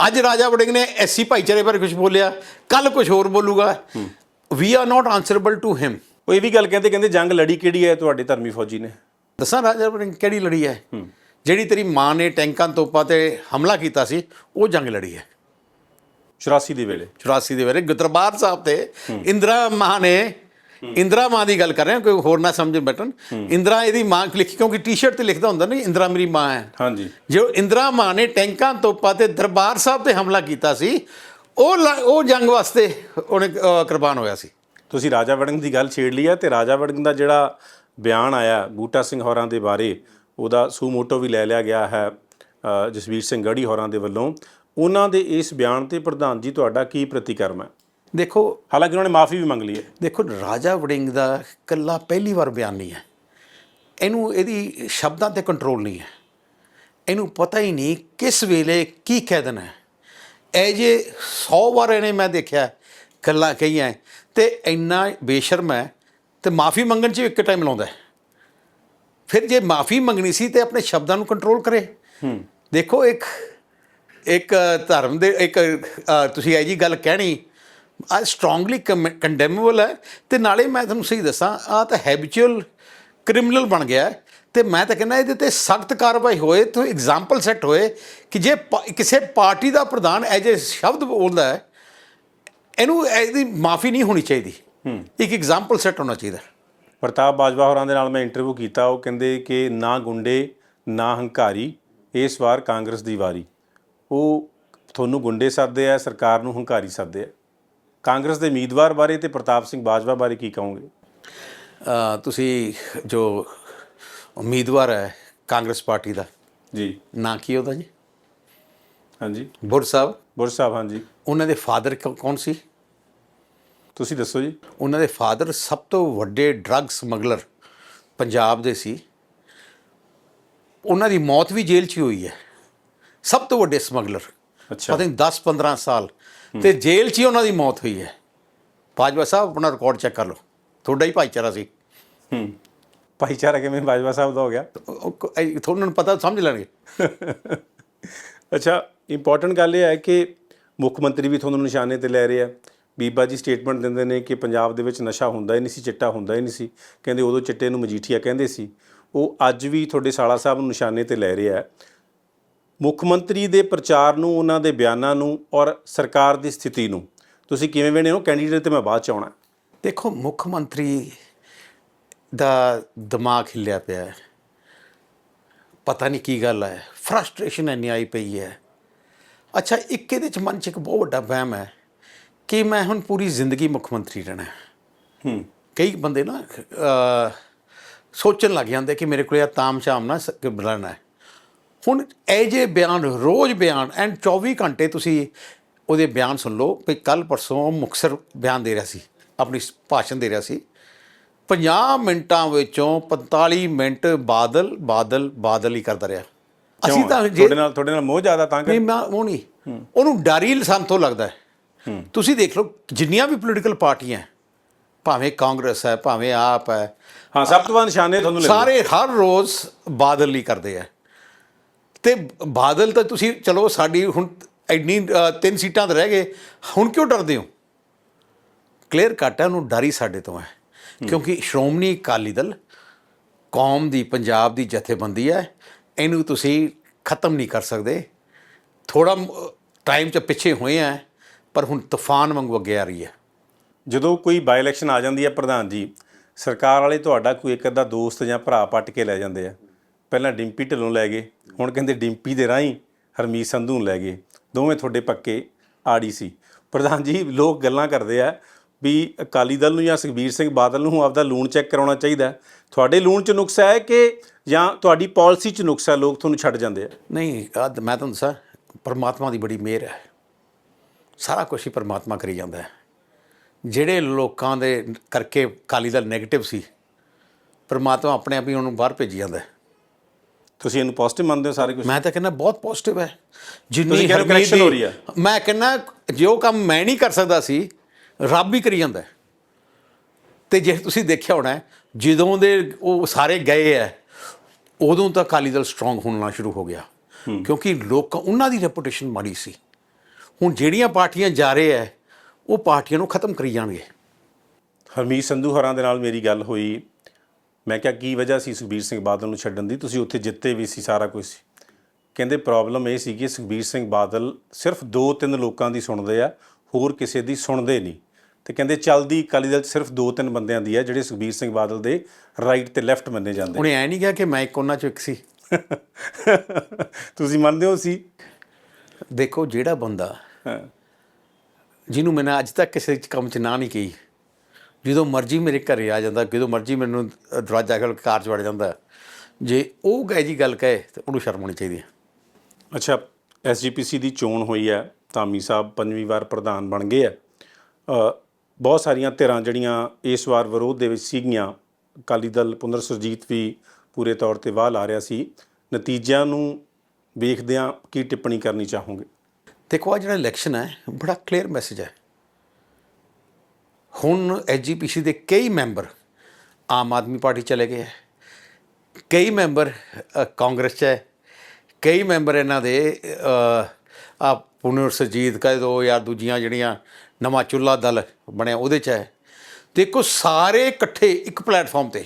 ਅੱਜ ਰਾਜਾ ਵੜਿੰਗ ਨੇ ਐਸੀ ਭਾਈਚਾਰੇ ਬਾਰੇ ਕੁਝ ਬੋਲਿਆ ਕੱਲ ਕੁਝ ਹੋਰ ਬੋਲੂਗਾ। We are not answerable to him ਉਹ ਇਹ ਵੀ ਗੱਲ ਕਹਿੰਦੇ ਕਹਿੰਦੇ ਜੰਗ ਲੜੀ ਕਿਹੜੀ ਹੈ ਤੁਹਾਡੇ ਧਰਮੀ ਫੌਜੀ ਨੇ? ਦੱਸਾਂ ਰਾਜਾ ਵੜਿੰਗ ਕਿਹੜੀ ਲੜੀ ਹੈ? ਜਿਹੜੀ ਤੇਰੀ ਮਾਂ ਨੇ ਟੈਂਕਾਂ ਤੋਪਾਂ ਤੇ ਹਮਲਾ ਕੀਤਾ ਸੀ ਉਹ ਜੰਗ ਲੜੀ ਹੈ। 84 ਦੇ ਵੇਲੇ। 84 ਦੇ ਵੇਲੇ ਦਰਬਾਰ ਸਾਹਿਬ ਤੇ ਇੰਦਰਾ ਮਾਂ ਨੇ ਇੰਦਰਾ ਮਾਂ ਦੀ ਗੱਲ ਕਰ ਰਹੇ ਹਾਂ ਕੋਈ ਹੋਰ ਨਾ ਸਮਝ ਬੈਠਣ ਇੰਦਰਾ ਇਹਦੀ ਮਾਂ ਲਿਖੀ ਕਿਉਂਕਿ ਟੀ-ਸ਼ਰਟ ਤੇ ਲਿਖਦਾ ਹੁੰਦਾ ਨਹੀਂ ਇੰਦਰਾ ਮੇਰੀ ਮਾਂ ਹੈ। ਹਾਂਜੀ। ਜੋ ਇੰਦਰਾ ਮਾਂ ਨੇ ਟੈਂਕਾਂ ਤੋਪਾਂ ਤੇ ਦਰਬਾਰ ਸਾਹਿਬ ਤੇ ਹਮਲਾ ਕੀਤਾ ਸੀ ਉਹ ਉਹ ਜੰਗ ਵਾਸਤੇ ਉਹਨੇ ਕੁਰਬਾਨ ਹੋਇਆ ਸੀ। ਤੁਸੀਂ ਰਾਜਾ ਵੜਿੰਗ ਦੀ ਗੱਲ ਛੇੜ ਲਈ ਹੈ ਤੇ ਰਾਜਾ ਵੜਿੰਗ ਦਾ ਜਿਹੜਾ ਬਿਆਨ ਆਇਆ ਬੂਟਾ ਸਿੰਘ ਹੋਰਾਂ ਦੇ ਬਾਰੇ ਉਹਦਾ ਸੂਮੋਟੋ ਵੀ ਲੈ ਲਿਆ ਗਿਆ ਹੈ ਜਸਵੀਰ ਸਿੰਘ ਗੜੀ ਹੋਰਾਂ ਦੇ ਵੱਲੋਂ। ਉਹਨਾਂ ਦੇ ਇਸ ਬਿਆਨ ਤੇ ਪ੍ਰਧਾਨ ਜੀ ਤੁਹਾਡਾ ਕੀ ਪ੍ਰਤੀਕਰਮ ਹੈ? ਦੇਖੋ ਹਾਲਾਂਕਿ ਉਹਨਾਂ ਨੇ ਮਾਫੀ ਵੀ ਮੰਗ ਲਈ ਹੈ। ਦੇਖੋ ਰਾਜਾ ਵੜਿੰਗ ਦਾ ਕੱਲਾ ਪਹਿਲੀ ਵਾਰ ਬਿਆਨ ਨਹੀਂ ਹੈ। ਇਹਨੂੰ ਇਹਦੀ ਸ਼ਬਦਾਂ ਤੇ ਕੰਟਰੋਲ ਨਹੀਂ ਹੈ। ਇਹਨੂੰ ਪਤਾ ਹੀ ਨਹੀਂ ਕਿਸ ਵੇਲੇ ਕੀ ਕਹਿ ਦੇਣਾ ਹੈ। ਇਹ ਜੇ 100 ਵਾਰ ਇਹਨੇ ਮੈਂ ਦੇਖਿਆ ਗੱਲਾਂ ਕਹੀਆਂ ਤੇ ਇੰਨਾ ਬੇਸ਼ਰਮ ਹੈ ਤੇ ਮਾਫੀ ਮੰਗਣ 'ਚ ਇੱਕ ਟਾਈਮ ਲਾਉਂਦਾ ਫਿਰ ਜੇ ਮਾਫੀ ਮੰਗਣੀ ਸੀ ਤੇ ਆਪਣੇ ਸ਼ਬਦਾਂ ਨੂੰ ਕੰਟਰੋਲ ਕਰੇ। ਦੇਖੋ ਇੱਕ ਇੱਕ ਧਰਮ ਦੇ ਇੱਕ ਤੁਸੀਂ ਇਹ ਜੀ ਗੱਲ ਕਹਿਣੀ ਆ ਸਟਰੋਂਗਲੀ ਕੰਡੈਮੇਬਲ ਹੈ ਤੇ ਨਾਲੇ ਮੈਂ ਤੁਹਾਨੂੰ ਸਹੀ ਦੱਸਾਂ ਆ ਤਾਂ ਹੈਬਿਚੁਅਲ ਕ੍ਰਿਮੀਨਲ ਬਣ ਗਿਆ ਤੇ ਮੈਂ ਤਾਂ ਕਹਿੰਦਾ ਇਹਦੇ ਤੇ ਸਖਤ ਕਾਰਵਾਈ ਹੋਏ ਤੇ ਐਗਜ਼ਾਮਪਲ ਸੈੱਟ ਹੋਏ ਕਿ ਜੇ ਕਿਸੇ ਪਾਰਟੀ ਦਾ ਪ੍ਰਧਾਨ ਇਹ ਜੇ ਸ਼ਬਦ ਬੋਲਦਾ ਹੈ ਇਹਨੂੰ ਇਹਦੀ ਮਾਫੀ ਨਹੀਂ ਹੋਣੀ ਚਾਹੀਦੀ। ਇੱਕ ਐਗਜ਼ਾਮਪਲ ਸੈੱਟ ਹੋਣਾ ਚਾਹੀਦਾ। ਪ੍ਰਤਾਪ ਬਾਜਵਾ ਹੋਰਾਂ ਦੇ ਨਾਲ ਮੈਂ ਇੰਟਰਵਿਊ ਕੀਤਾ ਉਹ ਕਹਿੰਦੇ ਕਿ ਨਾ ਗੁੰਡੇ ਨਾ ਹੰਕਾਰੀ ਇਸ ਵਾਰ ਕਾਂਗਰਸ ਦੀ ਵਾਰੀ। ਉਹ ਤੁਹਾਨੂੰ ਗੁੰਡੇ ਸੱਦਦੇ ਆ ਸਰਕਾਰ ਨੂੰ ਹੰਕਾਰੀ ਸੱਦਦੇ ਆ। ਕਾਂਗਰਸ ਦੇ ਉਮੀਦਵਾਰ ਬਾਰੇ ਤੇ ਪ੍ਰਤਾਪ ਸਿੰਘ ਬਾਜਵਾ ਬਾਰੇ ਕੀ ਕਹੋਗੇ? ਤੁਸੀਂ ਜੋ ਉਮੀਦਵਾਰ ਹੈ ਕਾਂਗਰਸ ਪਾਰਟੀ ਦਾ ਜੀ। ਨਾਂ ਕੀ ਉਹਦਾ ਜੀ? ਹਾਂਜੀ। ਬੁਰ ਸਾਹਿਬ। ਬੁਰ ਸਾਹਿਬ ਹਾਂਜੀ। ਉਹਨਾਂ ਦੇ ਫਾਦਰ ਕੌਣ ਸੀ? ਤੁਸੀਂ ਦੱਸੋ ਜੀ। ਉਹਨਾਂ ਦੇ ਫਾਦਰ ਸਭ ਤੋਂ ਵੱਡੇ ਡਰੱਗ ਸਮਗਲਰ ਪੰਜਾਬ ਦੇ ਸੀ। ਉਹਨਾਂ ਦੀ ਮੌਤ ਵੀ ਜੇਲ੍ਹ 'ਚ ਹੋਈ ਹੈ। ਸਭ ਤੋਂ ਵੱਡੇ ਸਮਗਲਰ। ਅੱਛਾ। ਪਤਾ ਨਹੀਂ 10 15 ਸਾਲ। ਤੇ ਜੇਲ੍ਹ 'ਚ ਹੀ ਉਹਨਾਂ ਦੀ ਮੌਤ ਹੋਈ ਹੈ। ਬਾਜਵਾ ਸਾਹਿਬ ਆਪਣਾ ਰਿਕਾਰਡ ਚੈੱਕ ਕਰ ਲਓ। ਤੁਹਾਡਾ ਹੀ ਭਾਈਚਾਰਾ ਸੀ। ਹੂੰ। ਭਾਈਚਾਰਾ ਕਿਵੇਂ? ਬਾਜਵਾ ਸਾਹਿਬ ਦਾ ਹੋ ਗਿਆ? ਤੁਹਾਨੂੰ ਨੂੰ ਪਤਾ ਸਮਝ ਲੈਣਗੇ। ਅੱਛਾ ਇੰਪੋਰਟੈਂਟ ਗੱਲ ਇਹ ਹੈ ਕਿ ਮੁੱਖ ਮੰਤਰੀ ਵੀ ਤੁਹਾਨੂੰ ਨਿਸ਼ਾਨੇ ਤੇ ਲੈ ਰਹੇ ਆ ਬੀਬਾ ਜੀ ਸਟੇਟਮੈਂਟ ਦਿੰਦੇ ਨੇ ਕਿ ਪੰਜਾਬ ਦੇ ਵਿੱਚ ਨਸ਼ਾ ਹੁੰਦਾ ਹੀ ਨਹੀਂ ਸੀ ਚਿੱਟਾ ਹੁੰਦਾ ਹੀ ਨਹੀਂ ਸੀ। ਕਹਿੰਦੇ ਉਦੋਂ ਚਿੱਟੇ ਨੂੰ ਮਜੀਠੀਆ ਕਹਿੰਦੇ ਸੀ। ਉਹ ਅੱਜ ਵੀ ਤੁਹਾਡੇ ਸਾਲਾ ਸਾਹਿਬ ਨੂੰ ਨਿਸ਼ਾਨੇ ਤੇ ਲੈ ਰਿਹਾ ਹੈ। ਮੁੱਖ ਮੰਤਰੀ ਦੇ ਪ੍ਰਚਾਰ ਨੂੰ ਉਹਨਾਂ ਦੇ ਬਿਆਨਾਂ ਨੂੰ ਔਰ ਸਰਕਾਰ ਦੀ ਸਥਿਤੀ ਨੂੰ। ਤੁਸੀਂ ਕਿਵੇਂ ਵੇਣੇ ਹੋ? ਕੈਂਡੀਡੇਟ ਤੇ ਮੈਂ ਬਾਅਦ ਚ ਆਉਣਾ। ਦੇਖੋ ਮੁੱਖ ਮੰਤਰੀ ਦਾ ਦਿਮਾਗ ਹਿੱਲਿਆ ਪਿਆ ਹੈ। ਪਤਾ ਨਹੀਂ ਕੀ ਗੱਲ ਹੈ। ਫਰਸਟ੍ਰੇਸ਼ਨ ਇੰਨੀ ਆਈ ਪਈ ਹੈ। ਅੱਛਾ ਇੱਕ ਇਹਦੇ ਚ ਮਨ ਚ ਇੱਕ ਬਹੁਤ ਵੱਡਾ ਵਹਿਮ ਹੈ ਕਿ ਮੈਂ ਹੁਣ ਪੂਰੀ ਜ਼ਿੰਦਗੀ ਮੁੱਖ ਮੰਤਰੀ ਰਹਿਣਾ ਹੈ। ਕਈ ਬੰਦੇ ਨਾ ਸੋਚਣ ਲੱਗ ਜਾਂਦੇ ਕਿ ਮੇਰੇ ਕੋਲ ਇਹ ਤਾਮਝਾਮ ਨਾ ਸ- ਰਹਿਣਾ ਹੈ। ਹੁਣ ਇਹ ਜੇ ਬਿਆਨ ਰੋਜ਼ ਬਿਆਨ ਐਂਡ 24 ਘੰਟੇ ਤੁਸੀਂ ਉਹਦੇ ਬਿਆਨ ਸੁਣ ਲਓ ਕਿ ਕੱਲ ਪਰਸੋਂ ਮੁਕਸਰ ਬਿਆਨ ਦੇ ਰਿਹਾ ਸੀ ਆਪਣੀ ਭਾਸ਼ਣ ਦੇ ਰਿਹਾ ਸੀ। 50 ਮਿੰਟਾਂ ਵਿੱਚੋਂ 45 ਮਿੰਟ ਬਾਦਲ ਬਾਦਲ ਬਾਦਲ ਹੀ ਕਰਦਾ ਰਿਹਾ। ਅਸੀਂ? ਤਾਂ ਤੁਹਾਡੇ ਨਾਲ ਤੁਹਾਡੇ ਨਾਲ ਮੋਹ ਜ਼ਿਆਦਾ ਤਾਂ ਨਹੀਂ ਕਰ ਮੈਂ ਉਹ ਨਹੀਂ। ਉਹਨੂੰ ਡਰ ਹੀ ਸੰਤੋਂ ਲੱਗਦਾ ਹੈ। ਤੁਸੀਂ ਦੇਖ ਲਓ ਜਿੰਨੀਆਂ ਵੀ ਪੋਲੀਟੀਕਲ ਪਾਰਟੀਆਂ ਭਾਵੇਂ ਕਾਂਗਰਸ ਹੈ ਭਾਵੇਂ ਆਪ ਹੈ ਹਾਂ ਸਭ ਤੋਂ ਵੱਧ ਨਿਸ਼ਾਨੇ ਤੁਹਾਨੂੰ ਲੈ ਸਾਰੇ ਹਰ ਰੋਜ਼ ਬਾਦਲ ਹੀ ਕਰਦੇ ਆ ਤੇ ਬਾਦਲ ਤਾਂ ਤੁਸੀਂ ਚਲੋ ਸਾਡੀ ਹੁਣ ਅ, ਤਿੰਨ ਸੀਟਾਂ ਤੇ ਰਹਿ ਗਏ। ਹੁਣ ਕਿਉਂ ਡਰਦੇ ਹੋ? ਕਲੀਅਰ ਕੱਟ ਹੈ ਉਹਨੂੰ ਡਰ ਸਾਡੇ ਤੋਂ ਹੈ। ਕਿਉਂਕਿ ਸ਼੍ਰੋਮਣੀ ਅਕਾਲੀ ਦਲ ਕੌਮ ਦੀ ਪੰਜਾਬ ਦੀ ਜਥੇਬੰਦੀ ਹੈ। ਇਹਨੂੰ ਤੁਸੀਂ ਖਤਮ ਨਹੀਂ ਕਰ ਸਕਦੇ। ਥੋੜਾ ਟਾਈਮ ਚ ਪਿੱਛੇ ਹੋਏ ਆ ਪਰ ਹੁਣ ਤੂਫਾਨ ਵਾਂਗੂ ਅੱਗੇ ਆ ਰਹੀ ਹੈ। ਜਦੋਂ ਕੋਈ ਬਾਈ ਇਲੈਕਸ਼ਨ ਆ ਜਾਂਦੀ ਹੈ ਪ੍ਰਧਾਨ ਜੀ ਸਰਕਾਰ ਵਾਲੇ ਤੁਹਾਡਾ ਕੋਈ ਇੱਕ ਅੱਧਾ ਦੋਸਤ ਜਾਂ ਭਰਾ ਪੱਟ ਕੇ ਲੈ ਜਾਂਦੇ ਆ। ਪਹਿਲਾਂ ਡਿੰਪੀ ਢਿੱਲੋਂ ਲੈ ਗਏ ਹੁਣ ਕਹਿੰਦੇ ਡਿੰਪੀ ਦੇ ਰਾਹੀਂ ਹਰਮੀਤ ਸੰਧੂ ਨੂੰ ਲੈ ਗਏ। ਦੋਵੇਂ ਤੁਹਾਡੇ ਪੱਕੇ ਆੜੀ ਸੀ। ਪ੍ਰਧਾਨ ਜੀ ਲੋਕ ਗੱਲਾਂ ਕਰਦੇ ਆ ਵੀ ਅਕਾਲੀ ਦਲ ਨੂੰ ਜਾਂ ਸੁਖਬੀਰ ਸਿੰਘ ਬਾਦਲ ਨੂੰ ਆਪਦਾ ਲੂਣ ਚੈੱਕ ਕਰਾਉਣਾ ਚਾਹੀਦਾ ਤੁਹਾਡੇ ਲੂਣ 'ਚ ਨੁਕਸਾ ਹੈ ਕਿ ਜਾਂ ਤੁਹਾਡੀ ਪਾਲਿਸੀ 'ਚ ਨੁਕਸਾ ਹੈ, ਲੋਕ ਤੁਹਾਨੂੰ ਛੱਡ ਜਾਂਦੇ ਆ? ਨਹੀਂ ਅੱਜ ਮੈਂ ਤੁਹਾਨੂੰ ਦੱਸਾਂ ਪਰਮਾਤਮਾ ਦੀ ਬੜੀ ਮਿਹਰ ਹੈ। ਸਾਰਾ ਕੁਝ ਹੀ ਪਰਮਾਤਮਾ ਕਰੀ ਜਾਂਦਾ ਹੈ। ਜਿਹੜੇ ਲੋਕਾਂ ਦੇ ਕਰਕੇ ਅਕਾਲੀ ਦਲ ਨੈਗੇਟਿਵ ਸੀ ਪਰਮਾਤਮਾ ਆਪਣੇ ਆਪ ਹੀ ਉਹਨੂੰ ਬਾਹਰ ਭੇਜੀ ਜਾਂਦਾ ਹੈ। ਤੁਸੀਂ ਇਹਨੂੰ ਪੋਜ਼ਿਟਿਵ ਮੰਨਦੇ ਹੋ ਸਾਰੇ ਕੁਝ ਮੈਂ ਤਾਂ ਕਹਿੰਦਾ ਬਹੁਤ ਪੋਜ਼ਿਟਿਵ ਹੈ। ਜਿੰਨੀ ਰਹੇ ਹੋ ਰਹੀ ਹੈ। ਮੈਂ ਕਹਿੰਦਾ ਜੋ ਕੰਮ ਮੈਂ ਨਹੀਂ ਕਰ ਸਕਦਾ ਸੀ ਰੱਬ ਹੀ ਕਰੀ ਜਾਂਦਾ। ਤੇ ਜੇ ਤੁਸੀਂ ਦੇਖਿਆ ਹੋਣਾ ਜਦੋਂ ਦੇ ਉਹ ਸਾਰੇ ਗਏ ਹੈ ਉਦੋਂ ਤਾਂ ਅਕਾਲੀ ਦਲ ਸਟਰੋਂਗ ਹੋਣਾ ਸ਼ੁਰੂ ਹੋ ਗਿਆ। ਕਿਉਂਕਿ ਲੋਕ ਉਹਨਾਂ ਦੀ ਰੈਪੂਟੇਸ਼ਨ ਮਾੜੀ ਸੀ। ਹੁਣ ਜਿਹੜੀਆਂ ਪਾਰਟੀਆਂ ਜਾ ਰਹੇ ਹੈ ਉਹ ਪਾਰਟੀਆਂ ਨੂੰ ਖਤਮ ਕਰੀ ਜਾਣਗੇ। ਹਰਮੀਤ ਸੰਧੂ ਹਰਾਂ ਦੇ ਨਾਲ ਮੇਰੀ ਗੱਲ ਹੋਈ। ਮੈਂ ਕਿਹਾ ਕੀ ਵਜ੍ਹਾ ਸੀ ਸੁਖਬੀਰ ਸਿੰਘ ਬਾਦਲ ਨੂੰ ਛੱਡਣ ਦੀ? ਤੁਸੀਂ ਉੱਥੇ ਜਿੱਤੇ ਵੀ ਸੀ ਸਾਰਾ ਕੁਝ ਸੀ। ਕਹਿੰਦੇ ਪ੍ਰੋਬਲਮ ਇਹ ਸੀ ਕਿ ਸੁਖਬੀਰ ਸਿੰਘ ਬਾਦਲ ਸਿਰਫ ਦੋ ਤਿੰਨ ਲੋਕਾਂ ਦੀ ਸੁਣਦੇ ਆ ਹੋਰ ਕਿਸੇ ਦੀ ਸੁਣਦੇ ਨਹੀਂ। ਤੇ ਕਹਿੰਦੇ ਚੱਲਦੀ ਅਕਾਲੀ ਦਲ 'ਚ ਸਿਰਫ ਦੋ ਤਿੰਨ ਬੰਦਿਆਂ ਦੀ ਹੈ ਜਿਹੜੇ ਸੁਖਬੀਰ ਸਿੰਘ ਬਾਦਲ ਦੇ ਰਾਈਟ ਤੇ ਲੈਫਟ ਮੰਨੇ ਜਾਂਦੇ। ਉਹਨੇ ਐ ਨਹੀਂ ਕਿਹਾ ਕਿ ਮੈਂ ਇੱਕ ਉਹਨਾਂ ਚੋਂ ਇੱਕ ਸੀ। ਤੁਸੀਂ ਮੰਨਦੇ ਹੋ ਸੀ? ਦੇਖੋ ਜਿਹੜਾ ਬੰਦਾ ਜਿਹਨੂੰ ਮੈਂ ਅੱਜ ਤੱਕ ਕਿਸੇ ਕੰਮ ਚ ਨਾ ਨਹੀਂ ਕਹੀ ਜਦੋਂ ਮਰਜ਼ੀ ਮੇਰੇ ਘਰੇ ਆ ਜਾਂਦਾ ਜਦੋਂ ਮਰਜ਼ੀ ਮੈਨੂੰ ਦਰਵਾਜ਼ਾ ਖੋਲ ਕਾਰ ਚ ਵੜ ਜਾਂਦਾ ਜੇ ਉਹ ਗਏ ਜੀ ਗੱਲ ਕਹੇ ਤੇ ਉਹਨੂੰ ਸ਼ਰਮ ਆਉਣੀ ਚਾਹੀਦੀ ਹੈ। ਅੱਛਾ ਐਸਜੀਪੀਸੀ ਦੀ ਚੋਣ ਹੋਈ ਹੈ ਧਾਮੀ ਸਾਹਿਬ ਪੰਜਵੀਂ ਵਾਰ ਪ੍ਰਧਾਨ ਬਣ ਗਏ ਆ ਬਹੁਤ ਸਾਰੀਆਂ ਧਿਰਾਂ ਜਿਹੜੀਆਂ ਇਸ ਵਾਰ ਵਿਰੋਧ ਦੇ ਵਿੱਚ ਸੀਗੀਆਂ ਅਕਾਲੀ ਦਲ ਪੁਨਰ ਸੁਰਜੀਤ ਵੀ ਪੂਰੇ ਤੌਰ ਤੇ ਵਾਹ ਲਾ ਰਿਹਾ ਸੀ ਨਤੀਜਿਆਂ ਨੂੰ ਵੇਖਦਿਆਂ ਕੀ ਟਿੱਪਣੀ ਕਰਨੀ ਚਾਹੋਗੇ? ਦੇਖੋ ਆ ਜਿਹੜਾ ਇਲੈਕਸ਼ਨ ਹੈ ਬੜਾ ਕਲੀਅਰ ਮੈਸੇਜ ਹੈ। ਹੁਣ ਐਸਜੀਪੀਸੀ ਦੇ ਕਈ ਮੈਂਬਰ ਆਮ ਆਦਮੀ ਪਾਰਟੀ ਚਲੇ ਗਏ ਹੈ। ਕਈ ਮੈਂਬਰ ਕਾਂਗਰਸ 'ਚ ਹੈ। ਕਈ ਮੈਂਬਰ ਇਹਨਾਂ ਦੇ ਆ ਪੁਨਰ ਸਰਜੀਤ ਕਹਿ ਦੋ ਜਾਂ ਦੂਜੀਆਂ ਜਿਹੜੀਆਂ ਨਵਾਂ ਚੁੱਲਾ ਦਲ ਬਣਿਆ ਉਹਦੇ 'ਚ ਹੈ। ਦੇਖੋ ਸਾਰੇ ਇਕੱਠੇ ਇੱਕ ਪਲੇਟਫਾਰਮ ਤੇ,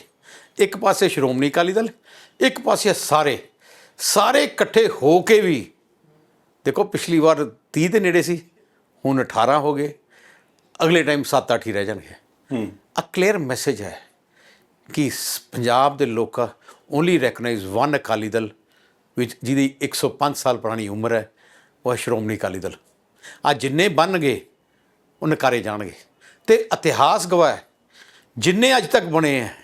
ਇੱਕ ਪਾਸੇ ਸ਼੍ਰੋਮਣੀ ਅਕਾਲੀ ਦਲ, ਇੱਕ ਪਾਸੇ ਸਾਰੇ ਸਾਰੇ ਇਕੱਠੇ ਹੋ ਕੇ ਵੀ ਦੇਖੋ ਪਿਛਲੀ ਵਾਰ 30 ਦੇ ਨੇੜੇ ਸੀ, ਹੁਣ 18 ਹੋ ਗਏ। ਅਗਲੇ ਟਾਈਮ 7-8 ਹੀ ਰਹਿ ਜਾਣਗੇ। ਹੂੰ। ਅ ਕਲੀਅਰ ਮੈਸੇਜ ਹੈ ਕਿ ਪੰਜਾਬ ਦੇ ਲੋਕ only recognise one Akali Dal ਵਿੱਚ ਜਿਹਦੀ 105 ਸਾਲ ਪੁਰਾਣੀ ਉਮਰ ਹੈ ਉਹ ਸ਼੍ਰੋਮਣੀ ਅਕਾਲੀ ਦਲ। ਆ ਜਿੰਨੇ ਬਣ ਗਏ ਉਹ ਨਕਾਰੇ ਜਾਣਗੇ। ਤੇ ਇਤਿਹਾਸ ਗਵਾਹ ਜਿੰਨੇ ਅੱਜ ਤੱਕ ਬਣੇ ਹੈ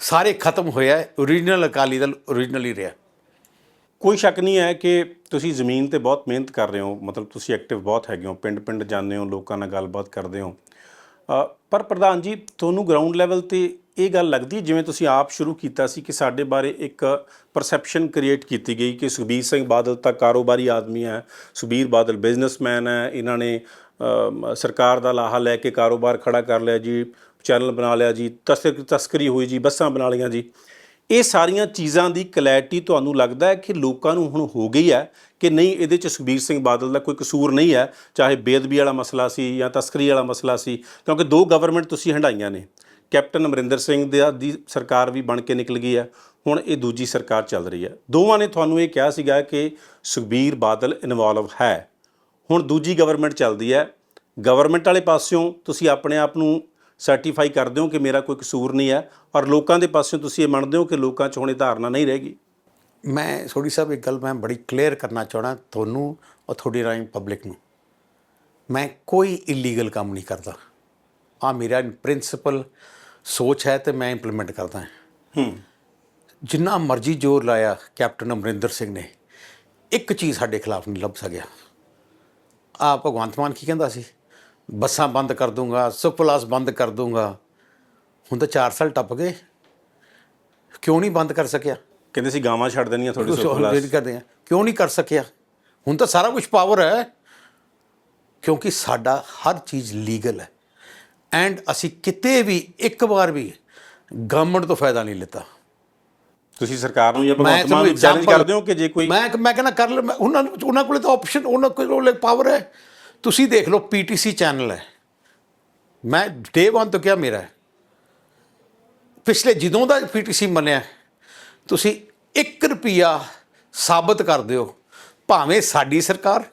ਸਾਰੇ ਖਤਮ ਹੋਇਆ ਓਰੀਜਨਲ ਅਕਾਲੀ ਦਲ ਓਰੀਜਨਲ ਹੀ ਰਿਹਾ। ਕੋਈ ਸ਼ੱਕ ਨਹੀਂ ਹੈ ਕਿ ਤੁਸੀਂ ਜ਼ਮੀਨ ਤੇ ਬਹੁਤ ਮਿਹਨਤ ਕਰ ਰਹੇ ਹੋ, ਮਤਲਬ ਤੁਸੀਂ ਐਕਟਿਵ ਬਹੁਤ ਹੈਗੇ ਹੋ, ਪਿੰਡ-ਪਿੰਡ ਜਾਂਦੇ ਹੋ, ਲੋਕਾਂ ਨਾਲ ਗੱਲਬਾਤ ਕਰਦੇ ਹੋ। ਪਰ ਪ੍ਰਧਾਨ ਜੀ, ਤੁਹਾਨੂੰ ਗਰਾਊਂਡ ਲੈਵਲ ਤੇ ਇਹ ਗੱਲ ਲੱਗਦੀ ਹੈ, ਜਿਵੇਂ ਤੁਸੀਂ ਆਪ ਸ਼ੁਰੂ ਕੀਤਾ ਸੀ ਕਿ ਸਾਡੇ ਬਾਰੇ ਇੱਕ ਪਰਸੈਪਸ਼ਨ ਕ੍ਰੀਏਟ ਕੀਤੀ ਗਈ ਕਿ ਸੁਖਬੀਰ ਸਿੰਘ ਬਾਦਲ ਤਾਂ ਕਾਰੋਬਾਰੀ ਆਦਮੀ ਹੈ, ਸੁਖਬੀਰ ਬਾਦਲ ਬਿਜ਼ਨਸਮੈਨ ਹੈ, ਇਹਨਾਂ ਨੇ ਸਰਕਾਰ ਦਾ ਲਾਹਾ ਲੈ ਕੇ ਕਾਰੋਬਾਰ ਖੜਾ ਕਰ ਲਿਆ ਜੀ ਚੈਨਲ ਬਣਾ ਲਿਆ ਜੀ ਤਸਕ ਤਸਕਰੀ ਹੋਈ ਜੀ, ਬੱਸਾਂ ਬਣਾ ਲਈਆਂ ਜੀ। ਇਹ ਸਾਰੀਆਂ ਚੀਜ਼ਾਂ ਦੀ ਕਲੈਰਿਟੀ ਤੁਹਾਨੂੰ ਲੱਗਦਾ ਹੈ ਕਿ ਲੋਕਾਂ ਨੂੰ ਹੁਣ ਹੋ ਗਈ ਹੈ ਕਿ ਨਹੀਂ, ਇਹਦੇ ਚ ਸੁਖਬੀਰ ਸਿੰਘ ਬਾਦਲ ਦਾ ਕੋਈ ਕਸੂਰ ਨਹੀਂ ਹੈ, ਚਾਹੇ ਬੇਅਦਬੀ ਵਾਲਾ ਮਸਲਾ ਸੀ ਜਾਂ ਤਸਕਰੀ ਵਾਲਾ ਮਸਲਾ ਸੀ, ਕਿਉਂਕਿ ਦੋ ਗਵਰਨਮੈਂਟ ਤੁਸੀਂ ਹੰਡਾਈਆਂ ਨੇ। ਕੈਪਟਨ ਅਮਰਿੰਦਰ ਸਿੰਘ ਦੇ ਦੀ ਸਰਕਾਰ ਵੀ ਬਣ ਕੇ ਨਿਕਲ ਗਈ ਹੈ, ਹੁਣ ਇਹ ਦੂਜੀ ਸਰਕਾਰ ਚੱਲ ਰਹੀ ਹੈ। ਦੋਵਾਂ ਨੇ ਤੁਹਾਨੂੰ ਇਹ ਕਿਹਾ ਸੀਗਾ ਕਿ ਸੁਖਬੀਰ ਬਾਦਲ ਇਨਵੋਲਵ ਹੈ। ਹੁਣ ਦੂਜੀ ਗਵਰਨਮੈਂਟ ਚੱਲਦੀ ਹੈ। ਗਵਰਨਮੈਂਟ ਵਾਲੇ ਪਾਸਿਓਂ ਤੁਸੀਂ ਆਪਣੇ ਆਪ ਨੂੰ ਸਰਟੀਫਾਈ ਕਰਦੇ ਹੋ ਕਿ ਮੇਰਾ ਕੋਈ ਕਸੂਰ ਨਹੀਂ ਹੈ ਔਰ ਲੋਕਾਂ ਦੇ ਪਾਸਿਓਂ ਤੁਸੀਂ ਇਹ ਮੰਨਦੇ ਹੋ ਕਿ ਲੋਕਾਂ 'ਚ ਹੁਣ ਇਹ ਧਾਰਨਾ ਨਹੀਂ ਰਹੇਗੀ? ਮੈਂ ਸੋਢੀ ਸਾਹਿਬ ਇੱਕ ਗੱਲ ਮੈਂ ਬੜੀ ਕਲੀਅਰ ਕਰਨਾ ਚਾਹਣਾ ਤੁਹਾਨੂੰ ਔਰ ਤੁਹਾਡੀ ਰਾਹੀਂ ਪਬਲਿਕ ਨੂੰ। ਮੈਂ ਕੋਈ ਇਲੀਗਲ ਕੰਮ ਨਹੀਂ ਕਰਦਾ। ਆ ਮੇਰਾ ਪ੍ਰਿੰਸੀਪਲ ਸੋਚ ਹੈ ਤੇ ਮੈਂ ਇੰਪਲੀਮੈਂਟ ਕਰਦਾ ਹਾਂ। ਹੂੰ। ਜਿੰਨਾ ਮਰਜ਼ੀ ਜ਼ੋਰ ਲਾਇਆ ਕੈਪਟਨ ਅਮਰਿੰਦਰ ਸਿੰਘ ਨੇ ਇੱਕ ਚੀਜ਼ ਸਾਡੇ ਖਿਲਾਫ ਨਹੀਂ ਲੱਭ ਸਕਿਆ। ਆ ਭਗਵੰਤ ਮਾਨ ਕੀ ਕਹਿੰਦਾ ਸੀ? ਬੱਸਾਂ ਬੰਦ ਕਰ ਦੂੰਗਾ ਸੁਪਲਾਸ ਬੰਦ ਕਰ ਦੂੰਗਾ। ਹੁਣ ਤਾਂ 4 ਸਾਲ ਟੱਪ ਗਏ। ਕਿਉਂ ਨਹੀਂ ਬੰਦ ਕਰ ਸਕਿਆ? ਕਹਿੰਦੇ ਸੀ ਗਾਵਾਂ ਛੱਡ ਦੇਣੀਆਂ ਸੁੱਖ already ਕਰਦੇ ਆ। ਕਿਉਂ ਨਹੀਂ ਕਰ ਸਕਿਆ? ਹੁਣ ਤਾਂ ਸਾਰਾ ਕੁਝ ਪਾਵਰ ਹੈ। ਕਿਉਂਕਿ ਸਾਡਾ ਹਰ ਚੀਜ਼ ਲੀਗਲ ਹੈ। ਐਂਡ ਅਸੀਂ ਕਿਤੇ ਵੀ ਇੱਕ ਵਾਰ ਵੀ ਗਵਰਨਮੈਂਟ ਤੋਂ ਫਾਇਦਾ ਨਹੀਂ ਲਿੱਤਾ। ਤੁਸੀਂ ਸਰਕਾਰ ਨੂੰ ਜਾਂ ਮੈਂ ਭਗਵੰਤ ਮਾਨ ਨੂੰ ਚੈਲੰਜ ਕਰਦੇ ਹੋ ਕਿ ਜੇ ਕੋਈ ਮੈਂ ਮੈਂ ਕਹਿੰਦਾ ਕਰ ਲੈ ਉਹਨਾਂ ਨੂੰ ਉਹਨਾਂ ਕੋਲੇ ਤਾਂ ਆਪਸ਼ਨ ਉਹਨਾਂ ਕੋਲੇ ਪਾਵਰ ਹੈ। ਤੁਸੀਂ ਦੇਖ ਲਓ ਪੀਟੀਸੀ ਚੈਨਲ ਹੈ। ਮੈਂ ਡੇ 1 ਤੋਂ ਕਿਹਾ ਮੇਰਾ ਪਿਛਲੇ ਜਦੋਂ ਦਾ ਪੀਟੀਸੀ ਮੰਨਿਆ ਤੁਸੀਂ 1 ਰੁਪਿਆ ਸਾਬਤ ਕਰ ਦਿਓ ਭਾਵੇਂ ਸਾਡੀ ਸਰਕਾਰ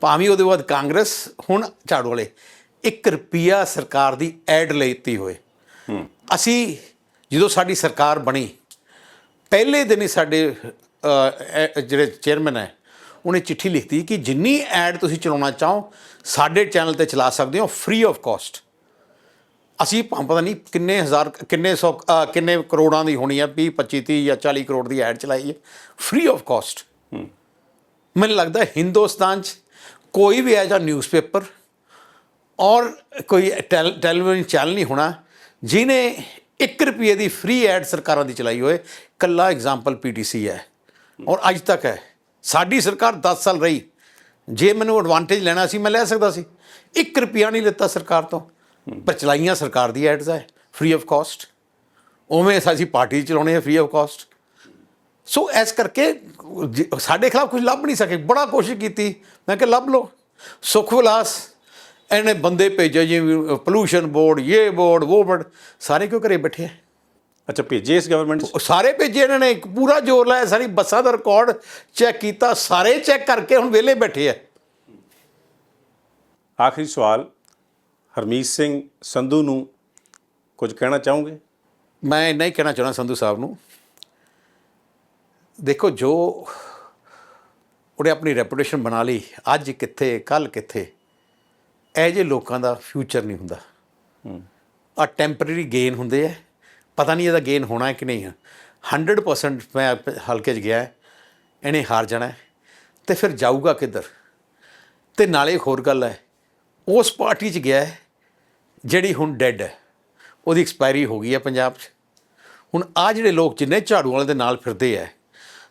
ਭਾਵੇਂ ਉਹਦੇ ਬਾਅਦ ਕਾਂਗਰਸ ਹੁਣ ਝਾੜੂ ਵਾਲੇ 1 ਰੁਪਿਆ ਸਰਕਾਰ ਦੀ ਐਡ ਲਈਤੀ ਹੋਏ। ਅਸੀਂ ਜਦੋਂ ਸਾਡੀ ਸਰਕਾਰ ਬਣੀ ਪਹਿਲੇ ਦਿਨ ਹੀ ਸਾਡੇ ਜਿਹੜੇ ਚੇਅਰਮੈਨ ਹੈ ਉਹਨੇ ਚਿੱਠੀ ਲਿਖਤੀ ਕਿ ਜਿੰਨੀ ਐਡ ਤੁਸੀਂ ਚਲਾਉਣਾ ਚਾਹੋ ਸਾਡੇ ਚੈਨਲ ਤੇ ਚਲਾ ਸਕਦੇ ਹੋ ਫ੍ਰੀ ਆਫ ਕਾਸਟ ਅਸੀਂ ਪਤਾ ਨਹੀਂ ਕਿੰਨੇ ਹਜ਼ਾਰ ਕਿੰਨੇ ਸੌ ਕਿੰਨੇ ਕਰੋੜਾਂ ਦੀ ਹੋਣੀ ਹੈ 20 25 30 ਜਾਂ 40 ਕਰੋੜ ਦੀ ਐਡ ਚਲਾਈ ਹੈ। ਫ੍ਰੀ ਆਫ ਕਾਸਟ ਮੈਨੂੰ ਲੱਗਦਾ ਹਿੰਦੁਸਤਾਨ 'ਚ ਕੋਈ ਵੀ ਐਜਾ ਨਿਊਜ਼ਪੇਪਰ ਔਰ ਕੋਈ ਟੈਲ- ਟੈਲੀਵਿਜ਼ਨ ਚੈਨਲ ਨਹੀਂ ਹੋਣਾ ਜਿਨੇ 1 ਰੁਪਏ ਦੀ ਫ੍ਰੀ ਐਡ ਸਰਕਾਰਾਂ ਦੀ ਚਲਾਈ ਹੋਏ ਕੱਲਾ ਐਗਜ਼ਾਮਪਲ ਪੀਟੀਸੀ ਹੈ। ਔਰ ਅੱਜ ਤੱਕ ਹੈ। ਸਾਡੀ ਸਰਕਾਰ 10 ਸਾਲ ਰਹੀ। ਜੇ ਮੈਨੂੰ ਐਡਵਾਂਟੇਜ ਲੈਣਾ ਸੀ, ਮੈਂ ਲੈ ਸਕਦਾ ਸੀ। 1 ਰੁਪਿਆ ਨਹੀਂ ਲਿੱਤਾ ਸਰਕਾਰ ਤੋਂ। ਪਰ ਚਲਾਈਆਂ ਸਰਕਾਰ ਦੀ ਐਡਸ ਹੈ ਫ੍ਰੀ ਆਫ ਕਾਸਟ ਉਵੇਂ ਅਸੀਂ ਪਾਰਟੀ ਚਲਾਉਣੇ ਆ ਫ੍ਰੀ ਆਫ ਕਾਸਟ ਸੋ ਇਸ ਕਰਕੇ ਜ- ਸਾਡੇ ਖਿਲਾਫ ਕੁਝ ਲੱਭ ਨਹੀਂ ਸਕੇ। ਬੜਾ ਕੋਸ਼ਿਸ਼ ਕੀਤੀ। ਮੈਂ ਕਿ ਲੱਭ ਲਓ। ਸੁਖ ਵਿਲਾਸ, ਇਹਨੇ ਬੰਦੇ ਭੇਜੇ ਜਿਵੇਂ ਪੋਲੂਸ਼ਨ ਬੋਰਡ ਇਹ ਬੋਰਡ ਉਹ ਬੋਰਡ ਸਾਰੇ ਕਿਉਂ ਘਰੇ ਬੈਠੇ ਆ? ਅੱਛਾ ਭੇਜੇ ਇਸ ਗਵਰਨਮੈਂਟ 'ਚ? ਸਾਰੇ ਭੇਜੇ ਇਹਨਾਂ ਨੇ ਇੱਕ ਪੂਰਾ ਜ਼ੋਰ ਲਾਇਆ ਸਾਰੀ ਬੱਸਾਂ ਦਾ ਰਿਕਾਰਡ ਚੈੱਕ ਕੀਤਾ ਸਾਰੇ ਚੈੱਕ ਕਰਕੇ ਹੁਣ ਵਿਹਲੇ ਬੈਠੇ ਆ। ਆਖਰੀ ਸਵਾਲ ਹਰਮੀਤ ਸਿੰਘ ਸੰਧੂ ਨੂੰ ਕੁਝ ਕਹਿਣਾ ਚਾਹੋਗੇ? ਮੈਂ ਇੰਨਾ ਹੀ ਕਹਿਣਾ ਚਾਹੁੰਦਾ ਸੰਧੂ ਸਾਹਿਬ ਨੂੰ। ਦੇਖੋ ਜੋ ਉਹਨੇ ਆਪਣੀ ਰੈਪੂਟੇਸ਼ਨ ਬਣਾ ਲਈ ਅੱਜ ਕਿੱਥੇ ਕੱਲ ਕਿੱਥੇ ਇਹ ਜੇ ਲੋਕਾਂ ਦਾ ਫਿਊਚਰ ਨਹੀਂ ਹੁੰਦਾ। ਆ ਟੈਂਪਰੇਰੀ ਗੇਨ ਹੁੰਦੇ ਆ। ਪਤਾ ਨਹੀਂ ਇਹਦਾ ਗੇਨ ਹੋਣਾ ਹੈ ਕਿ ਨਹੀਂ ਹੈ। 100% ਮੈਂ ਹਲਕੇ 'ਚ ਗਿਆ ਇਹਨੇ ਹਾਰ ਜਾਣਾ ਹੈ, ਤੇ ਫਿਰ ਜਾਊਗਾ ਕਿੱਧਰ? ਤੇ ਨਾਲੇ ਹੋਰ ਗੱਲ ਹੈ ਉਸ ਪਾਰਟੀ 'ਚ ਗਿਆ ਜਿਹੜੀ ਹੁਣ ਡੈੱਡ ਹੈ। ਉਹਦੀ ਐਕਸਪਾਇਰੀ ਹੋ ਗਈ ਹੈ ਪੰਜਾਬ 'ਚ। ਹੁਣ ਆ ਜਿਹੜੇ ਲੋਕ ਜਿੰਨੇ ਝਾੜੂ ਵਾਲੇ ਦੇ ਨਾਲ ਫਿਰਦੇ ਐ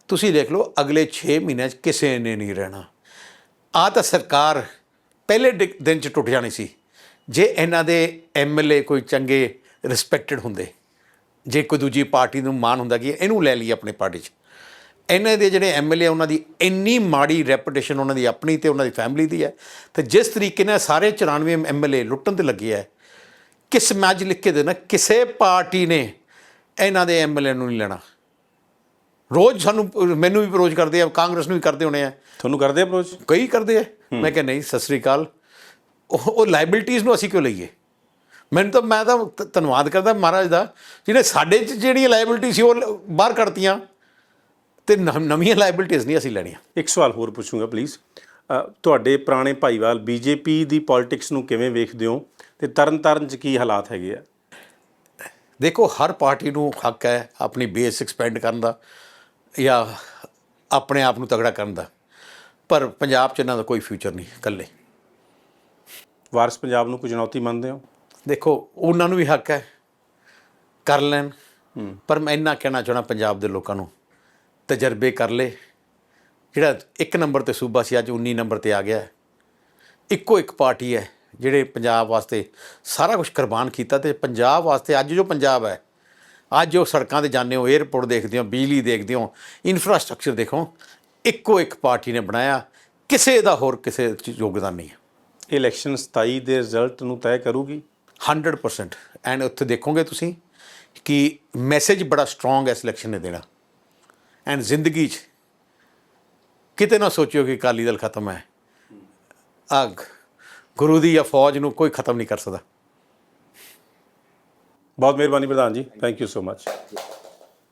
ਤੁਸੀਂ ਦੇਖ ਲਓ ਅਗਲੇ 6 ਮਹੀਨਿਆਂ 'ਚ ਕਿਸੇ ਨੇ ਨਹੀਂ ਰਹਿਣਾ। ਆ ਤਾਂ ਸਰਕਾਰ ਪਹਿਲੇ ਡਿ- ਦਿਨ 'ਚ ਟੁੱਟ ਜਾਣੀ ਸੀ ਜੇ ਇਹਨਾਂ ਦੇ ਐਮਐਲਏ ਕੋਈ ਚੰਗੇ ਰਿਸਪੈਕਟਡ ਹੁੰਦੇ। ਜੇ ਕੋਈ ਦੂਜੀ ਪਾਰਟੀ ਨੂੰ ਮਾਨ ਹੁੰਦਾ ਕਿ ਇਹਨੂੰ ਲੈ ਲਈ ਆਪਣੇ ਪਾਰਟੀ 'ਚ। ਇਹਨਾਂ ਦੇ ਜਿਹੜੇ ਐਮਐਲਏ ਉਹਨਾਂ ਦੀ ਇੰਨੀ ਮਾੜੀ ਰੈਪੂਟੇਸ਼ਨ ਉਹਨਾਂ ਦੀ ਆਪਣੀ ਤੇ ਉਹਨਾਂ ਦੀ ਫੈਮਿਲੀ ਦੀ ਹੈ। ਤੇ ਜਿਸ ਤਰੀਕੇ ਨਾਲ ਸਾਰੇ 94 ਐਮਐਲਏ ਲੁੱਟਣ ਤੇ ਲੱਗੇ ਹੈ ਕਿਸ ਮੈਚ ਲਿਖ ਕੇ ਦੇਣਾ ਕਿਸੇ ਪਾਰਟੀ ਨੇ ਇਹਨਾਂ ਦੇ ਐਮਐਲਏ ਨੂੰ ਨਹੀਂ ਲੈਣਾ। ਰੋਜ਼ ਸਾਨੂੰ ਮੈਨੂੰ ਵੀ ਅਪਰੋਚ ਕਰਦੇ ਆ ਕਾਂਗਰਸ ਨੂੰ ਵੀ ਕਰਦੇ ਹੋਣੇ ਆ। ਤੁਹਾਨੂੰ ਕਰਦੇ ਅਪਰੋਚ? ਕਈ ਕਰਦੇ ਆ। ਮੈਂ ਕਿਹਾ ਨਹੀਂ ਸਤਿ ਸ੍ਰੀ ਅਕਾਲ। ਉਹ ਉਹ ਲਾਇਬਿਲਟੀਆਂ ਨੂੰ ਅਸੀਂ ਕਿਉਂ ਲਈਏ? ਮੈਨੂੰ ਤਾਂ ਮੈਂ ਤਾਂ ਧ- ਧੰਨਵਾਦ ਕਰਦਾ ਮਹਾਰਾਜ ਦਾ। ਜਿਹਨੇ ਸਾਡੇ 'ਚ ਜਿਹੜੀਆਂ ਲਾਇਬਿਲਟੀ ਸੀ ਉਹ ਲ- ਬਾਹਰ ਕੱਢਤੀਆਂ। ਤੇ ਨ- ਨਵੀਆਂ ਲਾਇਬਿਲਟੀਆਂ ਨਹੀਂ ਅਸੀਂ ਲੈਣੀਆਂ। ਇੱਕ ਸਵਾਲ ਹੋਰ ਪੁੱਛੂੰਗਾ ਪਲੀਜ਼ ਤੁਹਾਡੇ ਪੁਰਾਣੇ ਭਾਈਵਾਲ ਬੀਜੇਪੀ ਦੀ ਪੋਲਿਟਿਕਸ ਨੂੰ ਕਿਵੇਂ ਵੇਖਦੇ ਹੋ? ਤੇ ਤਰਨਤਾਰਨ 'ਚ ਕੀ ਹਾਲਾਤ ਹੈਗੇ ਆ? ਦੇਖੋ ਹਰ ਪਾਰਟੀ ਨੂੰ ਹੱਕ ਹੈ ਆਪਣੀ ਬੇਸ ਐਕਸਪੈਂਡ ਕਰਨ ਦਾ ਜਾਂ ਆਪਣੇ ਆਪ ਨੂੰ ਤਗੜਾ ਕਰਨ ਦਾ। ਪਰ ਪੰਜਾਬ 'ਚ ਇਹਨਾਂ ਦਾ ਕੋਈ ਫਿਊਚਰ ਨਹੀਂ ਇਕੱਲੇ। ਵਾਰਸ ਪੰਜਾਬ ਨੂੰ ਕੋਈ ਚੁਣੌਤੀ ਮੰਨਦੇ ਹੋ? ਦੇਖੋ ਉਹਨਾਂ ਨੂੰ ਵੀ ਹੱਕ ਹੈ। ਕਰ ਲੈਣ। ਪਰ ਮੈਂ ਇੰਨਾ ਕਹਿਣਾ ਚਾਹਣਾ ਪੰਜਾਬ ਦੇ ਲੋਕਾਂ ਨੂੰ ਤਜਰਬੇ ਕਰ ਲੈ। ਜਿਹੜਾ ਇੱਕ ਨੰਬਰ ਤੇ ਸੂਬਾ ਸੀ ਅੱਜ 19 ਨੰਬਰ ਤੇ ਆ ਗਿਆ। ਇੱਕੋ ਇੱਕ ਪਾਰਟੀ ਹੈ ਜਿਹੜੇ ਪੰਜਾਬ ਵਾਸਤੇ ਸਾਰਾ ਕੁਝ ਕੁਰਬਾਨ ਕੀਤਾ ਤੇ ਪੰਜਾਬ ਵਾਸਤੇ ਅੱਜ ਜੋ ਪੰਜਾਬ ਹੈ ਅੱਜ ਜੋ ਸੜਕਾਂ ਤੇ ਜਾਂਦੇ ਹੋ 에ਅਰਪੋਰਟ ਦੇਖਦੇ ਹੋ ਬਿਜਲੀ ਦੇਖਦੇ ਹੋ ਇਨਫਰਾਸਟ੍ਰਕਚਰ ਦੇਖੋ ਇੱਕੋ ਇੱਕ ਪਾਰਟੀ ਨੇ ਬਣਾਇਆ। ਕਿਸੇ ਦਾ ਹੋਰ ਕਿਸੇ ਯੋਗਦਾਨ ਨਹੀਂ ਹੈ। ਇਲੈਕਸ਼ਨ 27 ਦੇ ਰਿਜ਼ਲਟ ਨੂੰ ਤੈਅ ਕਰੂਗੀ। 100% ਐਂਡ ਉੱਥੇ ਦੇਖੋਗੇ ਤੁਸੀਂ ਕਿ ਮੈਸੇਜ ਬੜਾ ਸਟਰੋਂਗ ਹੈ ਸਿਲੈਕਸ਼ਨ ਨੇ ਦੇਣਾ। ਐਂਡ ਜ਼ਿੰਦਗੀ 'ਚ ਕਿਤੇ ਨਾ ਸੋਚਿਓ ਕਿ ਅਕਾਲੀ ਦਲ ਖਤਮ ਹੈ। ਅਗ, ਗੁਰੂ ਦੀ ਜਾਂ ਫੌਜ ਨੂੰ ਕੋਈ ਖਤਮ ਨਹੀਂ ਕਰ ਸਕਦਾ। ਬਹੁਤ ਮਿਹਰਬਾਨੀ ਪ੍ਰਧਾਨ ਜੀ। Thank you so much